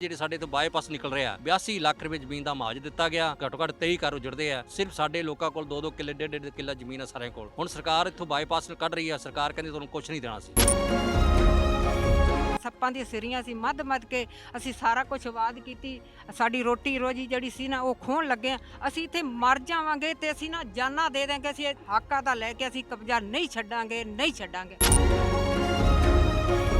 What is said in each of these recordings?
ਜਿਹੜੇ ਸਾਡੇ ਤੋਂ ਬਾਈਪਾਸ ਨਿਕਲ ਰਿਹਾ 82 ਲੱਖ ਰੁਪਏ ਜ਼ਮੀਨ ਦਾ ਮੁਆਵਜ਼ਾ ਦਿੱਤਾ ਗਿਆ, ਘੱਟੋ ਘੱਟ 23 ਘਰ ਉਜੜਦੇ ਆ, ਸਿਰਫ ਸਾਡੇ ਲੋਕਾਂ ਕੋਲ 2-2 ਕਿੱਲੇ ਡੇਢ ਡੇਢ ਕਿੱਲਾ ਜ਼ਮੀਨ ਆ ਸਾਰਿਆਂ ਕੋਲ। ਹੁਣ ਸਰਕਾਰ ਇੱਥੋਂ ਬਾਈਪਾਸ ਕੱਢ ਰਹੀ ਆ, ਸਰਕਾਰ ਕਹਿੰਦੀ ਤੁਹਾਨੂੰ ਕੁਝ ਨਹੀਂ ਦੇਣਾ ਸੀ। ਸੱਪਾਂ ਦੀਆਂ ਸਿਰੀਆਂ ਸੀ ਮੱਧ ਮੱਧ ਕੇ ਅਸੀਂ ਸਾਰਾ ਕੁਝ ਆਬਾਦ ਕੀਤੀ, ਸਾਡੀ ਰੋਟੀ ਰੋਜੀ ਜਿਹੜੀ ਸੀ ਨਾ, ਉਹ ਖੋਣ ਲੱਗੇ ਹਾਂ। ਅਸੀਂ ਇੱਥੇ ਮਰ ਜਾਵਾਂਗੇ ਤੇ ਅਸੀਂ ਨਾ ਜਾਨਾਂ ਦੇ ਦਾਂਗੇ ਅਸੀਂ ਇਹ ਹੱਕਾਂ ਦਾ ਲੈ ਕੇ ਅਸੀਂ ਕਬਜ਼ਾ ਨਹੀਂ ਛੱਡਾਂਗੇ ਨਹੀਂ ਛੱਡਾਂਗੇ।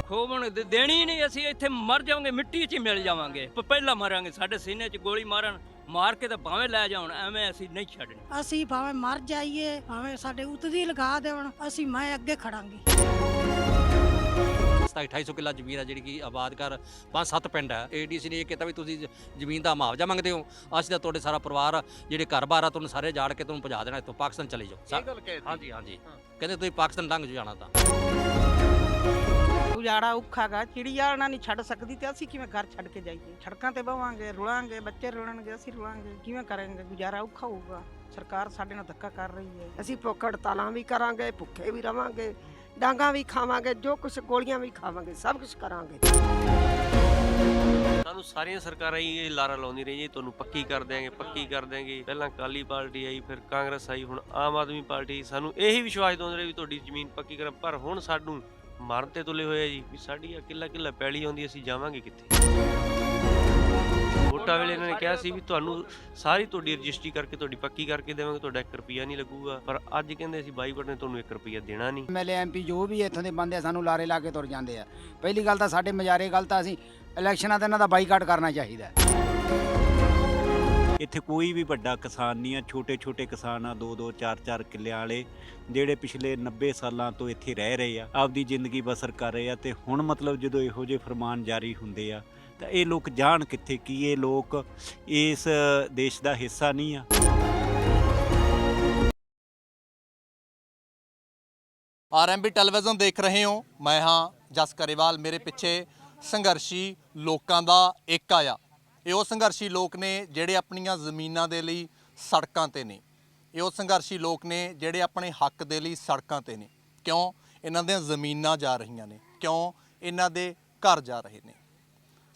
ਖੋਵਣ ਦੇ- ਦੇਣੀ ਨਹੀਂ ਅਸੀਂ ਇੱਥੇ ਮਰ ਜਾਵਾਂਗੇ ਮਿੱਟੀ 'ਚ ਹੀ ਮਿਲ ਜਾਵਾਂਗੇ। ਪ- ਪਹਿਲਾਂ ਮਰਾਂਗੇ ਸਾਡੇ ਸੀਨੇ 'ਚ ਗੋਲੀ ਮਾਰਨ ਮਾਰ ਕੇ ਤਾਂ ਭਾਵੇਂ ਲੈ ਜਾਣ ਐਵੇਂ ਅਸੀਂ ਨਹੀਂ ਛੱਡਣੀ। ਅਸੀਂ ਭਾਵੇਂ ਮਰ ਜਾਈਏ ਭਾਵੇਂ ਸਾਡੇ ਉਤਦੀ ਲਗਾ ਦੇਣ ਅਸੀਂ ਮੈਂ ਅੱਗੇ ਖੜਾਂਗੀ। 2800 ਕਿੱਲਾ ਜ਼ਮੀਨ ਆ ਜਿਹੜੀ ਕਿ ਆਬਾਦ ਕਰ ਪੰਜ ਸੱਤ ਪਿੰਡ ਹੈ ਏਡੀਸੀ ਨੇ ਇਹ ਕੀਤਾ ਵੀ ਤੁਸੀਂ ਜ- ਜ਼ਮੀਨ ਦਾ ਮੁਆਵਜ਼ਾ ਮੰਗਦੇ ਹੋ। ਅਸੀਂ ਤਾਂ ਤੁਹਾਡੇ ਸਾਰਾ ਪਰਿਵਾਰ ਜਿਹੜੇ ਘਰ-ਬਾਰ ਆ ਤੁਹਾਨੂੰ ਸਾਰੇ ਜਾੜ ਕੇ ਤੁਹਾਨੂੰ ਭਜਾ ਦੇਣਾ ਇੱਥੋਂ ਪਾਕਿਸਤਾਨ ਚਲੇ ਜਾਓ। ਸਾ- ਗੱਲ ਕਹਿ ਹਾਂਜੀ ਹਾਂਜੀ। ਕਹਿੰਦੇ ਤੁਸੀਂ ਪਾਕਿਸਤਾਨ ਲੰਘ ਜਾਣਾ ਤਾਂ। ਗੁਜ਼ਾਰਾ ਔਖਾ ਗਾ ਚਿੜੀਆ ਨਾ ਨਹੀਂ ਛੱਡ ਸਕਦੀ ਤੇ ਅਸੀਂ ਕਿਵੇਂ ਘਰ ਛੱਡ ਕੇ ਜਾਈਏ? ਸੜਕਾਂ ਤੇ ਬਵਾਂਗੇ ਰੁਲਾਂਗੇ ਬੱਚੇ ਰੁਲਣਗੇ ਅਸੀਂ ਰੁਲਾਂਗੇ। ਕਿਵੇਂ ਕਰਾਂਗੇ? ਗੁਜ਼ਾਰਾ ਔਖਾ ਹੋਊਗਾ। ਸਰਕਾਰ ਸਾਡੇ ਨਾਲ ਧੱਕਾ ਕਰ ਰਹੀ ਹੈ। ਅਸੀਂ ਭੁੱਖ ਹੜਤਾਲਾਂ ਵੀ ਕਰਾਂਗੇ ਭੁੱਖੇ ਵੀ ਰਵਾਂਗੇ ਡਾਂਗਾ ਵੀ ਖਾਵਾਂਗੇ ਜੋ ਕੁਝ ਗੋਲੀਆਂ ਵੀ ਖਾਵਾਂਗੇ ਸਭ ਕੁਝ ਕਰਾਂਗੇ। ਸਾਨੂੰ ਸਾਰੀਆਂ ਸਰਕਾਰਾਂ ਹੀ ਇਹ ਲਾਰਾ ਲਾਉਂਦੀ ਰਹੀ ਜੀ ਤੁਹਾਨੂੰ ਪੱਕੀ ਕਰ ਦਿਆਂਗੇ ਪੱਕੀ ਕਰ ਦਿਆਂਗੇ। ਪਹਿਲਾਂ ਕਾਲੀ ਪਾਰਟੀ ਆਈ ਫਿਰ ਕਾਂਗਰਸ ਆਈ ਹੁਣ ਆਮ ਆਦਮੀ ਪਾਰਟੀ ਸਾਨੂੰ ਇਹੀ ਵਿਸ਼ਵਾਸ ਦਿੰਦੇ ਰਹੇ ਵੀ ਤੁਹਾਡੀ ਜ਼ਮੀਨ ਪੱਕੀ ਕਰਾਂ ਪਰ ਹੁਣ ਸਾਨੂੰ ਮਰਨ ਤੇ ਤੁਲੇ ਹੋਏ ਆ ਜੀ, ਵੀ ਸਾਡੀ ਆ ਕਿੱਲਾ ਕਿੱਲਾ ਪੈਲੀ ਆਉਂਦੀ, ਅਸੀਂ ਜਾਵਾਂਗੇ ਕਿੱਥੇ? ਵੋਟਾਂ ਵੇਲੇ ਇਹਨਾਂ ਨੇ ਕਿਹਾ ਸੀ ਵੀ ਤੁਹਾਨੂੰ ਸਾਰੀ ਤੁਹਾਡੀ ਰਜਿਸਟਰੀ ਕਰਕੇ, ਤੁਹਾਡੀ ਪੱਕੀ ਕਰਕੇ ਦੇਵਾਂਗੇ, ਤੁਹਾਡਾ 1 ਰੁਪਿਆ ਨਹੀਂ ਲੱਗੂਗਾ। ਪਰ ਅੱਜ ਕਹਿੰਦੇ ਅਸੀਂ ਬਾਈਕਾਟ ਨੇ ਤੁਹਾਨੂੰ 1 ਰੁਪਿਆ ਦੇਣਾ ਨਹੀਂ। ਐਮਐਲਏ ਐਮਪੀ ਜੋ ਵੀ ਇੱਥੋਂ ਦੇ ਬੰਦੇ ਆ, ਸਾਨੂੰ ਲਾਰੇ ਲਾ ਕੇ ਤੁਰ ਜਾਂਦੇ ਆ। ਪਹਿਲੀ ਗੱਲ ਤਾਂ ਸਾਡੇ ਮਜਾਰੇ ਗੱਲ ਤਾਂ ਅਸੀਂ ਇਲੈਕਸ਼ਨਾਂ ਤੇ ਇਹਨਾਂ ਦਾ ਬਾਈਕਾਟ ਕਰਨਾ ਚਾਹੀਦਾ। ਹੈ। ਇੱਥੇ ਕੋਈ ਵੀ ਵੱਡਾ ਕਿਸਾਨ ਨਹੀਂ ਆ ਛੋਟੇ ਛੋਟੇ ਕਿਸਾਨ ਆ 2 2 4 4 ਕਿੱਲਿਆਂ ਵਾਲੇ, ਜਿਹੜੇ ਪਿਛਲੇ 90 ਸਾਲਾਂ ਤੋਂ ਇੱਥੇ ਰਹਿ ਰਹੇ ਆ, ਆਪਦੀ ਜ਼ਿੰਦਗੀ ਬਸਰ ਕਰ ਰਹੇ ਆ ਤੇ ਹੁਣ ਮਤਲਬ ਜਦੋਂ ਇਹੋ ਜਿਹੇ ਫਰਮਾਨ ਜਾਰੀ ਹੁੰਦੇ ਆ, ਤਾਂ ਇਹ ਲੋਕ ਜਾਣ ਕਿੱਥੇ, ਕੀ ਇਹ ਲੋਕ ਇਸ ਦੇਸ਼ ਦਾ ਹਿੱਸਾ ਨਹੀਂ ਆ? ਆਰਐਮਬੀ ਟੈਲੀਵਿਜ਼ਨ ਦੇਖ ਰਹੇ ਹੋ। ਮੈਂ ਹਾਂ ਜਸ ਕਰੇਵਾਲ ਮੇਰੇ ਪਿੱਛੇ ਸੰਘਰਸ਼ੀ ਲੋਕਾਂ ਦਾ ਏਕਾ ਆਇਆ ਇਹ ਉਹ ਸੰਘਰਸ਼ੀ ਲੋਕ ਨੇ ਜਿਹੜੇ ਆਪਣੀਆਂ ਜ਼ਮੀਨਾਂ ਦੇ ਲਈ ਸੜਕਾਂ ਤੇ ਨੇ। ਇਹ ਉਹ ਸੰਘਰਸ਼ੀ ਲੋਕ ਨੇ ਜਿਹੜੇ ਆਪਣੇ ਹੱਕ ਦੇ ਲਈ ਸੜਕਾਂ ਤੇ ਨੇ। ਕਿਉਂ? ਇਹਨਾਂ ਦੀਆਂ ਜ਼ਮੀਨਾਂ ਜਾ ਰਹੀਆਂ ਨੇ। ਕਿਉਂ? ਇਹਨਾਂ ਦੇ ਘਰ ਜਾ ਰਹੇ ਨੇ।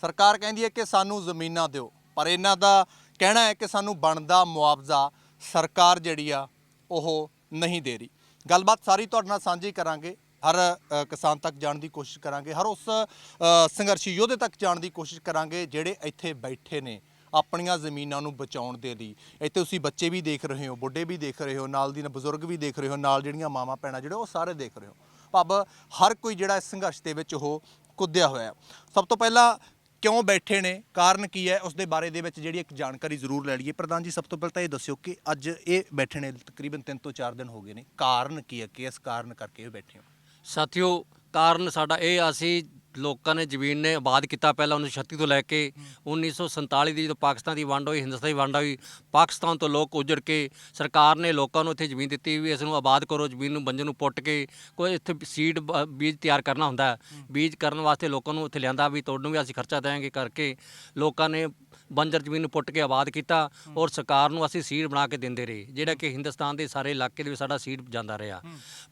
ਸਰਕਾਰ ਕਹਿੰਦੀ ਹੈ ਕਿ ਸਾਨੂੰ ਜ਼ਮੀਨਾਂ ਦਿਓ, ਪਰ ਇਹਨਾਂ ਦਾ ਕਹਿਣਾ ਹੈ ਕਿ ਸਾਨੂੰ ਬਣਦਾ ਮੁਆਵਜ਼ਾ ਸਰਕਾਰ ਜਿਹੜੀ ਆ, ਉਹ ਨਹੀਂ ਦੇ ਰਹੀ। ਗੱਲਬਾਤ ਸਾਰੀ ਤੁਹਾਡੇ ਨਾਲ ਸਾਂਝੀ ਕਰਾਂਗੇ। ਹਰ ਕਿਸਾਨ ਤੱਕ ਜਾਣ ਦੀ ਕੋਸ਼ਿਸ਼ ਕਰਾਂਗੇ ਹਰ ਉਸ ਅ, ਸੰਘਰਸ਼ੀ ਯੋਧੇ ਤੱਕ ਜਾਣ ਦੀ ਕੋਸ਼ਿਸ਼ ਕਰਾਂਗੇ ਜਿਹੜੇ ਇੱਥੇ ਬੈਠੇ ਨੇ ਆਪਣੀਆਂ ਜ਼ਮੀਨਾਂ ਨੂੰ ਬਚਾਉਣ ਦੇ ਲਈ। ਇੱਥੇ ਤੁਸੀਂ ਬੱਚੇ ਵੀ ਦੇਖ ਰਹੇ ਹੋ ਬੁੱਢੇ ਵੀ ਦੇਖ ਰਹੇ ਹੋ ਨਾਲ ਦੀ ਨਾਲ ਬਜ਼ੁਰਗ ਵੀ ਦੇਖ ਰਹੇ ਹੋ ਨਾਲ ਜਿਹੜੀਆਂ ਮਾਵਾਂ ਭੈਣਾਂ ਜਿਹੜੇ ਉਹ ਸਾਰੇ ਦੇਖ ਰਹੇ ਹੋ। ਭਾਵ ਹਰ ਕੋਈ ਜਿਹੜਾ ਇਸ ਸੰਘਰਸ਼ ਦੇ ਵਿੱਚ ਉਹ ਕੁੱਦਿਆ ਹੋਇਆ ਸਭ ਤੋਂ ਪਹਿਲਾਂ ਕਿਉਂ ਬੈਠੇ ਨੇ? ਕਾਰਨ ਕੀ ਹੈ? ਉਸ ਦੇ ਬਾਰੇ ਦੇ ਵਿੱਚ ਜਿਹੜੀ ਇੱਕ ਜਾਣਕਾਰੀ ਜ਼ਰੂਰ ਲੈ ਲਈਏ। ਪ੍ਰਧਾਨ ਜੀ ਸਭ ਤੋਂ ਪਹਿਲਾਂ ਤਾਂ ਇਹ ਦੱਸਿਓ ਕਿ ਅੱਜ ਇਹ ਬੈਠੇ ਨੇ ਤਕਰੀਬਨ 3 ਤੋਂ 4 ਦਿਨ ਹੋ ਗਏ ਨੇ। ਕਾਰਨ ਕੀ ਹੈ? ਕਿਸ ਕਾਰਨ ਕਰਕੇ ਇਹ ਬੈਠੇ ਹੋ? ਸਾਥੀਓ, ਕਾਰਨ ਸਾਡਾ ਇਹ ਆ ਸੀ ਲੋਕਾਂ ਨੇ ਜ਼ਮੀਨ ਨੇ ਆਬਾਦ ਕੀਤਾ ਪਹਿਲਾਂ 1936 ਤੋਂ ਲੈ ਕੇ 1947 ਦੀ, ਜਦੋਂ ਪਾਕਿਸਤਾਨ ਦੀ ਵੰਡ ਹੋਈ, ਹਿੰਦੁਸਤਾਨ ਦੀ ਵੰਡ ਹੋਈ, ਪਾਕਿਸਤਾਨ ਤੋਂ ਲੋਕ ਉਜੜ ਕੇ ਸਰਕਾਰ ਨੇ ਲੋਕਾਂ ਨੂੰ ਇੱਥੇ ਜ਼ਮੀਨ ਦਿੱਤੀ ਵੀ ਇਸ ਨੂੰ ਆਬਾਦ ਕਰੋ, ਜ਼ਮੀਨ ਨੂੰ ਬੰਜਰ ਨੂੰ ਪੁੱਟ ਕੇ ਕੋਈ ਇੱਥੇ ਸੀਡ ਬ- ਬੀਜ ਤਿਆਰ ਕਰਨਾ ਹੁੰਦਾ ਬੀਜ ਕਰਨ ਵਾਸਤੇ ਲੋਕਾਂ ਨੂੰ ਇੱਥੇ ਲਿਆਂਦਾ ਵੀ ਤੁਹਾਨੂੰ ਵੀ ਅਸੀਂ ਖਰਚਾ ਦੇਵਾਂਗੇ ਕਰਕੇ ਲੋਕਾਂ ਨੇ ਬੰਜਰ ਜ਼ਮੀਨ ਨੂੰ ਪੁੱਟ ਕੇ ਆਬਾਦ ਕੀਤਾ ਔਰ ਸਰਕਾਰ ਨੂੰ ਅਸੀਂ ਸੀਡ ਬਣਾ ਕੇ ਦਿੰਦੇ ਰਹੇ ਜਿਹੜਾ ਕਿ ਹਿੰਦੁਸਤਾਨ ਦੇ ਸਾਰੇ ਇਲਾਕੇ ਦੇ ਵਿੱਚ ਸਾਡਾ ਸੀਡ ਜਾਂਦਾ ਰਿਹਾ।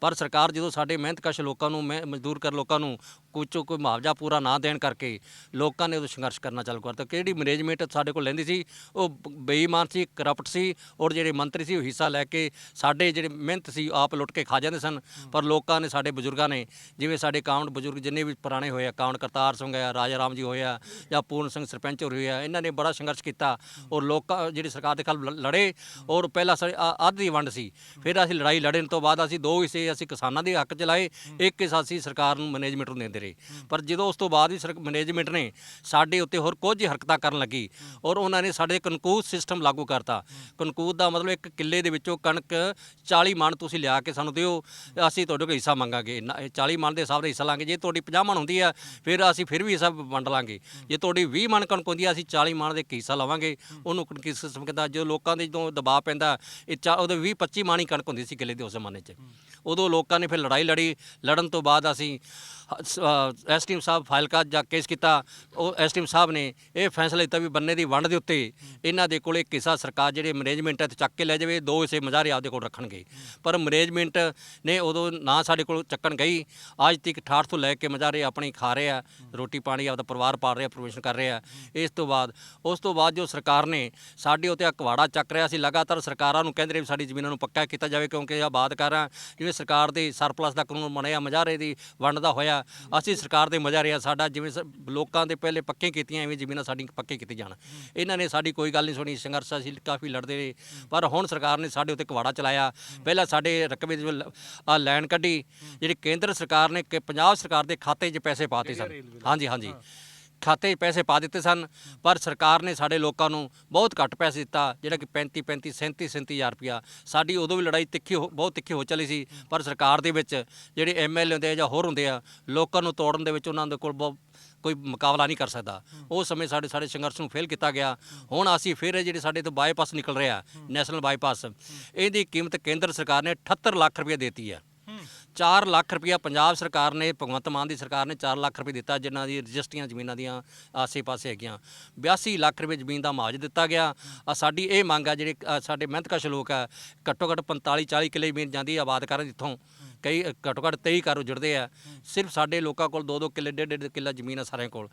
ਪਰ ਸਰਕਾਰ ਜਦੋਂ ਸਾਡੇ ਮਿਹਨਤਕਸ਼ ਲੋਕਾਂ ਨੂੰ ਮਜ਼ਦੂਰ ਕਰ ਲੋਕਾਂ ਨੂੰ ਕੁਝ ਕੋਈ ਮੁਆਵਜ਼ਾ ਪੂਰਾ ਨਾ ਦੇਣ ਕਰਕੇ ਲੋਕਾਂ ਨੇ ਉਦੋਂ ਸੰਘਰਸ਼ ਕਰਨਾ ਚਾਲੂ ਕਰਤਾ। ਕਿਹੜੀ ਮੈਨੇਜਮੈਂਟ ਸਾਡੇ ਕੋਲ ਲੈਂਦੀ ਸੀ? ਉਹ ਬੇਈਮਾਨ ਸੀ ਕਰਪਟ ਸੀ ਔਰ ਜਿਹੜੇ ਮੰਤਰੀ ਸੀ ਉਹ ਹਿੱਸਾ ਲੈ ਕੇ ਸਾਡੇ ਜਿਹੜੇ ਮਿਹਨਤ ਸੀ ਆਪ ਲੁੱਟ ਕੇ ਖਾ ਜਾਂਦੇ ਸਨ। ਪਰ ਲੋਕਾਂ ਨੇ ਸਾਡੇ ਬਜ਼ੁਰਗਾਂ ਨੇ ਜਿਵੇਂ ਸਾਡੇ ਕਾਉਂਟ ਬਜ਼ੁਰਗ ਜਿੰਨੇ ਵੀ ਪੁਰਾਣੇ ਹੋਏ ਆ ਕਾਉਂਟ ਕਰਤਾਰ ਸਿੰਘ ਆ ਰਾਜਾ ਰਾਮ ਜੀ ਹੋਇਆ ਜਾਂ ਪੂਰਨ ਸਿੰਘ ਸਰਪੰਚ ਹੋਏ ਆ ਇਹਨਾਂ ਨੇ ਬੜਾ ਸੰਘਰਸ਼ ਕੀਤਾ ਔਰ ਲੋਕਾਂ ਜਿਹੜੀ ਸਰਕਾਰ ਦੇ ਖਿਲਾਫ ਲੜੇ ਔਰ ਪਹਿਲਾਂ ਸਾਡੇ ਆ- ਅੱਧ ਦੀ ਵੰਡ ਸੀ। ਫਿਰ ਅਸੀਂ ਲੜਾਈ ਲੜਨ ਤੋਂ ਬਾਅਦ ਅਸੀਂ ਦੋ ਹਿੱਸੇ ਅਸੀਂ ਕਿਸਾਨਾਂ ਦੇ ਹੱਕ ਚ ਲਾਏ ਇੱਕ ਹਿੱਸਾ ਅਸੀਂ ਸਰਕਾਰ ਨੂੰ ਮੈਨੇਜਮੈਂਟ ਨੂੰ ਦਿੰਦੇ ਰਹੇ। ਪਰ ਜਦੋਂ ਉਸ ਤੋਂ ਬਾਅਦ ਵੀ ਮੈਨੇਜਮੈਂਟ ਨੇ ਸਾਡੇ ਉੱਤੇ ਹੋਰ ਕੁਝ ਹਰਕਤਾਂ ਕਰਨ ਲੱਗੀ ਔਰ ਉਹਨਾਂ ਨੇ ਸਾਡੇ ਕਨਕੂਦ ਸਿਸਟਮ ਲਾਗੂ ਕਰਤਾ। ਕਨਕੂਦ ਦਾ ਮਤਲਬ ਇੱਕ ਕਿੱਲੇ ਦੇ ਵਿੱਚੋਂ ਕਣਕ 40 ਮਣ ਤੁਸੀਂ ਲਿਆ ਕੇ ਸਾਨੂੰ ਦਿਓ, ਅਸੀਂ ਤੁਹਾਡੇ ਕੋਲ ਹਿੱਸਾ ਮੰਗਾਂਗੇ। ਨਾ- ਇਹ 40 ਮਣ ਦੇ ਹਿਸਾਬ ਦਾ ਹਿੱਸਾ ਲਾਂਗੇ। ਜੇ ਤੁਹਾਡੀ 50 ਮਣ ਹੁੰਦੀ ਆ, ਫਿਰ ਅਸੀਂ ਫਿਰ ਵੀ ਹਿੱਸਾ ਵੰਡ ਲਾਂਗੇ। ਜੇ ਤੁਹਾਡੀ 20 ਮਣ ਕਣਕ ਹੁੰਦੀ ਆ, ਅਸੀਂ 40 ਮਣ ਦੇ ਇੱਕ ਹਿੱਸਾ ਲਵਾਂਗੇ। ਉਹਨੂੰ ਕਣਕੀ ਸਿਸਟਮ ਕਹਿੰਦਾ ਜੋ ਲੋਕਾਂ ਦੇ ਜਦੋਂ ਦਬਾਅ ਪੈਂਦਾ, ਇਹ ਚਾ- ਉਹਦੇ 20 25 ਮਣ ਹੀ ਕਣਕ ਹੁੰਦੀ ਸੀ ਕਿੱਲੇ ਦੇ ਉਸ ਜ਼ਮਾਨੇ 'ਚ। ਉਦੋਂ ਲੋਕਾਂ ਨੇ ਫਿਰ ਲੜਾਈ ਲੜੀ। ਲੜਨ ਤੋਂ ਬਾਅਦ ਅਸੀਂ ਐਸਟੀਐਮ ਸਾਹਿਬ ਫਾਈਲਕਾ ਜਾ ਕੇਸ ਕੀਤਾ, ਉਹ ਐਸਟੀਐਮ ਸਾਹਿਬ ਨੇ ਇਹ ਫੈਸਲਾ ਲਿੱਤਾ ਵੀ ਬੰਨੇ ਦੀ ਵੰਡ ਦੇ ਉੱਤੇ ਇਹਨਾਂ ਦੇ ਕੋਲ ਕਿਸਾ ਸਰਕਾਰ ਜਿਹੜੇ ਮੈਨੇਜਮੈਂਟ ਹੈ ਤੇ ਚੱਕ ਕੇ ਲੈ ਜਾਵੇ, ਦੋ ਹਿੱਸੇ ਮਜ਼ਾਰੇ ਆਪਦੇ ਕੋਲ ਰੱਖਣਗੇ। ਪਰ ਮੈਨੇਜਮੈਂਟ ਨੇ ਉਦੋਂ ਨਾ ਸਾਡੇ ਕੋਲ ਚੱਕਣ ਗਈ। ਅੱਜ ਤੱਕ 68 ਤੋਂ ਲੈ ਕੇ ਮਜ਼ਾਰੇ ਆਪਣੀ ਖਾ ਰਹੇ ਆ ਰੋਟੀ ਪਾਣੀ ਆਪਦਾ ਪਰਿਵਾਰ ਪਾਲ ਰਿਹਾ, ਪ੍ਰੋਵੀਸ਼ਨ ਕਰ ਰਿਹਾ। ਇਸ ਤੋਂ ਬਾਅਦ, ਉਸ ਤੋਂ ਬਾਅਦ ਜੋ ਸਰਕਾਰ ਨੇ ਸਾਡੇ ਉੱਤੇ ਅਕਵਾੜਾ ਚੱਕ ਰਿਹਾ ਸੀ, ਲਗਾਤਾਰ ਸਰਕਾਰਾਂ ਨੂੰ ਕਹਿੰਦੇ ਰਹੇ ਵੀ ਸਾਡੀ ਜ਼ਮੀਨਾਂ ਨੂੰ ਪੱਕਾ ਕੀਤਾ ਜਾਵੇ ਕਿਉਂਕਿ ਇਹ ਕਰ ਕਰਾਂ ਜਿਵੇਂ ਸਰਕਾਰ ਦੇ ਸਰਪਲਸ ਦਾ ਕਾਨੂੰਨ ਬਣਿਆ, ਮਜ਼ਾਰੇ ਦੀ ਵੰਡ ਦਾ ਹੋਇਆ ਅਸੀਂ ਸਰਕਾਰ ਦੇ ਮਜ਼ਾਰੇ ਆ ਸਾਡਾ ਜਿਵੇਂ ਸ- ਲੋਕਾਂ ਦੇ ਪਹਿਲੇ ਪੱਕੇ ਕੀਤੀਆਂ ਐਵੇਂ ਜ਼ਮੀਨਾਂ ਸਾਡੀਆਂ ਪੱਕੇ ਕੀਤੀ ਜਾਣ। ਇਹਨਾਂ ਨੇ ਸਾਡੀ ਕੋਈ ਗੱਲ ਨਹੀਂ ਸੁਣੀ ਸੰਘਰਸ਼ ਅਸੀਂ ਕਾਫੀ ਲੜਦੇ ਰਹੇ। ਪਰ ਹੁਣ ਸਰਕਾਰ ਨੇ ਸਾਡੇ ਉੱਤੇ ਕਵਾੜਾ ਚਲਾਇਆ। ਪਹਿਲਾਂ ਸਾਡੇ ਰਕਬੇ ਦੀ ਆ ਲੈਣ ਕੱਢੀ ਜਿਹੜੀ ਕੇਂਦਰ ਸਰਕਾਰ ਨੇ ਕਿ ਪੰਜਾਬ ਸਰਕਾਰ ਦੇ ਖਾਤੇ 'ਚ ਪੈਸੇ ਪਾਤੇ ਸਨ। ਹਾਂਜੀ ਹਾਂਜੀ। ਖਾਤੇ 'ਚ ਪੈਸੇ ਪਾ ਦਿੱਤੇ ਸਨ, ਪਰ ਸਰਕਾਰ ਨੇ ਸਾਡੇ ਲੋਕਾਂ ਨੂੰ ਬਹੁਤ ਘੱਟ ਪੈਸੇ ਦਿੱਤਾ, ਜਿਹੜਾ ਕਿ 35 35 37 37000 ਰੁਪਇਆ। ਸਾਡੀ ਉਦੋਂ ਵੀ ਲੜਾਈ ਤਿੱਖੀ ਹੋ- ਬਹੁਤ ਤਿੱਖੀ ਹੋ ਚੱਲੀ ਸੀ, ਪਰ ਸਰਕਾਰ ਦੇ ਵਿੱਚ ਜਿਹੜੇ ਐਮਐਲਏ ਹੁੰਦੇ ਆ ਜਾਂ ਹੋਰ ਹੁੰਦੇ ਆ, ਲੋਕਾਂ ਨੂੰ ਤੋੜਨ ਦੇ ਵਿੱਚ ਉਹਨਾਂ ਦੇ ਕੋਲ ਬਹੁਤ ਕੋਈ ਮੁਕਾਬਲਾ ਨਹੀਂ ਕਰ ਸਕਦਾ। ਉਸ ਸਮੇਂ ਸਾਡੇ ਸਾਡੇ ਸੰਘਰਸ਼ ਨੂੰ ਫੇਲ ਕੀਤਾ ਗਿਆ। ਹੁਣ ਅਸੀਂ ਫਿਰ ਇਹ ਜਿਹੜੇ ਸਾਡੇ ਤੋਂ ਬਾਈਪਾਸ ਨਿਕਲ ਰਿਹਾ, ਨੈਸ਼ਨਲ ਬਾਈਪਾਸ, ਇਹਦੀ ਕੀਮਤ ਕੇਂਦਰ ਸਰਕਾਰ ਨੇ 78 ਲੱਖ ਰੁਪਏ ਦੇਤੀ ਹੈ। 4 ਲੱਖ ਰੁਪਇਆ ਪੰਜਾਬ ਸਰਕਾਰ ਨੇ ਭਗਵੰਤ ਮਾਨ ਦੀ ਸਰਕਾਰ ਨੇ 4 ਲੱਖ ਰੁਪਏ ਦਿੱਤਾ ਜਿਨ੍ਹਾਂ ਦੀ ਰਜਿਸਟਰੀਆਂ ਜ਼ਮੀਨਾਂ ਦੀਆਂ ਆਸੇ-ਪਾਸੇ ਹੈਗੀਆਂ। 82 ਲੱਖ ਰੁਪਏ ਜ਼ਮੀਨ ਦਾ ਮਾਜ ਦਿੱਤਾ ਗਿਆ। ਆ ਸਾਡੀ ਇਹ ਮੰਗ ਆ ਜਿਹੜੇ ਅ, ਸਾਡੇ ਮਿਹਨਤਕਸ਼ ਲੋਕ ਆ ਘੱਟੋ ਘੱਟ 45 40 ਕਿੱਲੇ ਜ਼ਮੀਨ ਜਾਂਦੀ ਆਬਾਦ ਕਰਨ ਜਿੱਥੋਂ ਕਈ ਅ, ਘੱਟੋ ਘੱਟ 23 ਘਰ ਉਜੜਦੇ ਆ। ਸਿਰਫ ਸਾਡੇ ਲੋਕਾਂ ਕੋਲ 2-2 ਕਿੱਲੇ ਡੇਢ ਡੇਢ ਕਿੱਲਾ ਜ਼ਮੀਨ ਆ ਸਾਰਿਆਂ ਕੋਲ।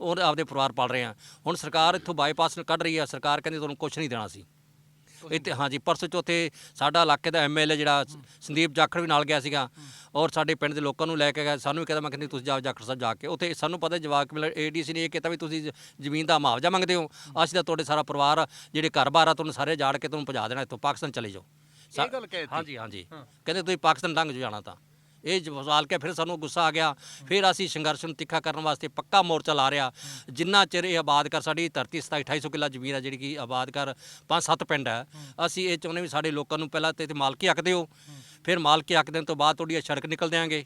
ਉਹ ਆਪਦੇ ਪਰਿਵਾਰ ਪਾਲ ਰਹੇ ਆ। ਹੁਣ ਸਰਕਾਰ ਇੱਥੋਂ ਬਾਈਪਾਸ ਕੱਢ ਰਹੀ ਆ। ਸਰਕਾਰ ਕਹਿੰਦੀ ਤੁਹਾਨੂੰ ਕੁਝ ਨਹੀਂ ਦੇਣਾ ਸੀ ਇੱਥੇ ਹਾਂਜੀ ਪਰਸੋਂ ਚੌਥੇ ਸਾਡਾ ਇਲਾਕੇ ਦਾ ਐਮਐਲਏ ਜਿਹੜਾ ਸੰਦੀਪ ਜਾਖੜ ਵੀ ਨਾਲ ਗਿਆ ਸੀਗਾ ਔਰ ਸਾਡੇ ਪਿੰਡ ਦੇ ਲੋਕਾਂ ਨੂੰ ਲੈ ਕੇ ਗਿਆ ਸਾਨੂੰ ਵੀ ਕਹਿੰਦਾ ਮੈਂ ਕਹਿੰਦੀ ਤੁਸੀਂ ਜਾਓ ਜਾਖੜ ਸਾਹਿਬ ਜਾ ਕੇ ਉੱਥੇ ਸਾਨੂੰ ਪਤਾ ਜਵਾਕ ਮਿਲ ਏਡੀਸੀ ਨੇ ਇਹ ਕੀਤਾ ਵੀ ਤੁਸੀਂ ਜ- ਜ਼ਮੀਨ ਦਾ ਮੁਆਵਜ਼ਾ ਮੰਗਦੇ ਹੋ ਅਸੀਂ ਤਾਂ ਤੁਹਾਡੇ ਸਾਰਾ ਪਰਿਵਾਰ ਜਿਹੜੇ ਘਰ-ਬਾਰ ਆ ਤੁਹਾਨੂੰ ਸਾਰੇ ਜਾੜ ਕੇ ਤੁਹਾਨੂੰ ਭਜਾ ਦੇਣਾ ਇੱਥੋਂ ਪਾਕਿਸਤਾਨ ਚਲੇ ਜਾਓ। ਸਾ- ਇਹ ਗੱਲ ਕਹਿ ਦਿੱਤੀ। ਹਾਂਜੀ ਹਾਂਜੀ। ਕਹਿੰਦੇ ਤੁਸੀਂ ਪਾਕਿਸਤਾਨ ਲੰਘ ਜਾਓ ਜਾਣਾ ਤਾਂ। ਇਹ ਜ- ਕੇ ਫਿਰ ਸਾਨੂੰ ਗੁੱਸਾ ਆ ਗਿਆ। ਫਿਰ ਅਸੀਂ ਸੰਘਰਸ਼ ਨੂੰ ਤਿੱਖਾ ਕਰਨ ਵਾਸਤੇ ਪੱਕਾ ਮੋਰਚਾ ਲਾ ਰਿਆ ਜਿੰਨਾ ਚਿਰ ਇਹ ਆਬਾਦ ਕਰ ਸਾਡੀ ਧਰਤੀ 27 2800 ਕਿੱਲਾ ਜ਼ਮੀਨ ਆ ਜਿਹੜੀ ਕਿ ਆਬਾਦ ਕਰ ਪੰਜ ਸੱਤ ਪਿੰਡ ਹੈ ਅਸੀਂ ਇਹ ਚਾਹੁੰਦੇ ਵੀ ਸਾਡੇ ਲੋਕਾਂ ਨੂੰ ਪਹਿਲਾਂ ਤੇ ਤੇ ਮਾਲਕੀ ਹੱਕ ਦਿਓ। ਫਿਰ ਮਾਲਕੀ ਹੱਕ ਦੇਣ ਤੋਂ ਬਾਅਦ ਤੁਹਾਡੀ ਇਹ ਸੜਕ ਨਿਕਲ ਦਿਆਂਗੇ।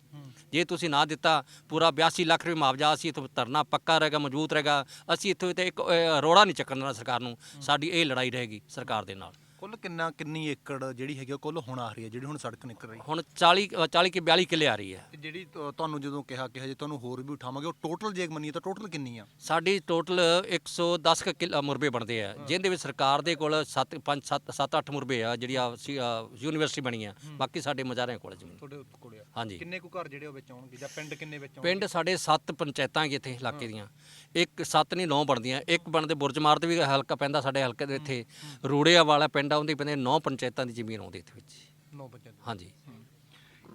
ਜੇ ਤੁਸੀਂ ਨਾ ਦਿੱਤਾ, ਪੂਰਾ 82 ਲੱਖ ਰੁਪਏ ਮੁਆਵਜ਼ਾ ਅਸੀਂ ਇੱਥੋਂ ਧਰਨਾ ਪੱਕਾ ਰਹੇਗਾ, ਮਜ਼ਬੂਤ ਰਹੇਗਾ। ਅਸੀਂ ਇੱਥੋਂ ਤੇ ਇੱਕ ਰੋੜਾ ਨਹੀਂ ਚੱਕਣ ਦੇਣਾ ਸਰਕਾਰ ਨੂੰ। ਸਾਡੀ ਇਹ ਲੜਾਈ ਰਹੇਗੀ ਸਰਕਾਰ ਦੇ ਨਾਲ। ਕੁੱਲ ਕਿੰਨਾ ਕਿੰਨੀ ਏਕੜ ਜਿਹੜੀ ਹੈਗੀ ਆ, ਕੁੱਲ ਹੁਣ ਆ ਰਹੀ ਹੈ ਜਿਹੜੀ ਹੁਣ ਸੜਕ ਨਿਕਲ ਰਹੀ? ਹੈ ਹੁਣ 40 ਅ, 40 ਕਿ 42 ਕਿੱਲੇ ਆ ਰਹੀ ਹੈ। ਤੇ ਜਿਹੜੀ ਤੁ- ਤੁਹਾਨੂੰ ਜਦੋਂ ਕਿਹਾ ਕਿ ਹਜੇ ਤੁਹਾਨੂੰ ਹੋਰ ਵੀ ਉਠਾਵਾਂਗੇ ਉਹ ਟੋਟਲ ਜੇ ਮੰਨੀਏ ਤਾਂ ਟੋਟਲ ਕਿੰਨੀ ਆ? ਸਾਡੀ ਟੋਟਲ 110 ਕੁ ਕਿੱਲਾ ਮੁਰਬੇ ਬਣਦੇ ਆ। ਜਿਹਦੇ ਵਿੱਚ ਸਰਕਾਰ ਦੇ ਕੋਲ 7 5 7 7 8 ਮੁਰਬੇ ਆ ਜਿਹੜੀ ਆ ਸੀ- ਆ ਯੂਨੀਵਰਸਿਟੀ ਬਣੀ ਆ। ਬਾਕੀ ਸਾਡੇ ਮਜ਼ਾਰਿਆਂ ਕੋਲ ਜ਼ਮੀਨ। ਤੁਹਾਡੇ ਕੋਲੇ ਆ। ਹਾਂਜੀ। ਕਿੰਨੇ ਕੁ ਘਰ ਜਿਹੜੇ ਉਹ ਵਿੱਚ ਆਉਣਗੇ ਜਾਂ ਪਿੰਡ ਕਿੰਨੇ ਵਿੱਚ ਆਉਣਗੇ? ਪਿੰਡ ਸਾਡੇ 7 ਪੰਚਾਇਤਾਂ ਹੈਗੀਆਂ ਇੱਥੇ ਇਲਾਕੇ ਦੀਆਂ। ਇੱਕ 7 ਨਹੀਂ 9 ਬਣਦੀਆਂ। ਇੱਕ ਬਣਦੇ ਬੁਰਜਮਾਰ ਦੇ ਵੀ ਹਲਕਾ ਪੈਂਦਾ ਸਾਡੇ ਹਲਕੇ ਦੇ ਇੱਥੇ। ਰੂੜਿਆ ਵਾਲਾ ਪਿੰਡ ਆ ਉਹਦੇ ਪੈਂਦੇ 9 ਪੰਚਾਇਤਾਂ ਦੀ ਜ਼ਮੀਨ ਆਉਂਦੀ ਇੱਥੇ ਵਿੱਚ। ਨੌ ਬੱਚਿਆਂ ਹਾਂਜੀ।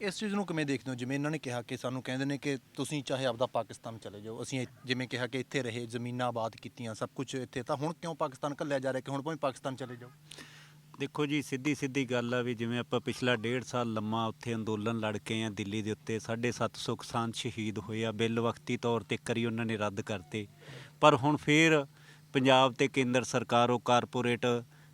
ਇਸ ਚੀਜ਼ ਨੂੰ ਕਿਵੇਂ ਦੇਖਦੇ ਹੋ? ਜਿਵੇਂ ਇਹਨਾਂ ਨੇ ਕਿਹਾ ਕਿ ਸਾਨੂੰ ਕਹਿੰਦੇ ਨੇ ਕਿ ਤੁਸੀਂ ਚਾਹੇ ਆਪਦਾ ਪਾਕਿਸਤਾਨ ਚਲੇ ਜਾਓ ਅਸੀਂ ਜਿਵੇਂ ਕਿਹਾ ਕਿ ਇੱਥੇ ਰਹੇ ਜ਼ਮੀਨਾਂ ਆਬਾਦ ਕੀਤੀਆਂ ਸਭ ਕੁਝ ਇੱਥੇ ਤਾਂ ਹੁਣ ਕਿਉਂ ਪਾਕਿਸਤਾਨ ਘੱਲਿਆ ਜਾ ਰਿਹਾ ਕਿ ਹੁਣ ਭਾਵੇਂ ਪਾਕਿਸਤਾਨ ਚਲੇ ਜਾਓ? ਦੇਖੋ ਜੀ ਸਿੱਧੀ ਸਿੱਧੀ ਗੱਲ ਆ ਵੀ ਜਿਵੇਂ ਆਪਾਂ ਪਿਛਲਾ ਡੇਢ ਸਾਲ ਲੰਮਾ ਉੱਥੇ ਅੰਦੋਲਨ ਲੜ ਕੇ ਆ ਦਿੱਲੀ ਦੇ ਉੱਤੇ 750 ਕਿਸਾਨ ਸ਼ਹੀਦ ਹੋਏ ਆ ਬਿੱਲ ਵਕਤੀ ਤੌਰ ਤੇ ਕਰੀ ਉਹਨਾਂ ਨੇ ਰੱਦ ਕਰਤੇ। ਪਰ ਹੁਣ ਫੇਰ ਪੰਜਾਬ ਤੇ ਕੇਂਦਰ ਸਰਕਾਰ ਉਹ ਕਾਰਪੋਰੇਟ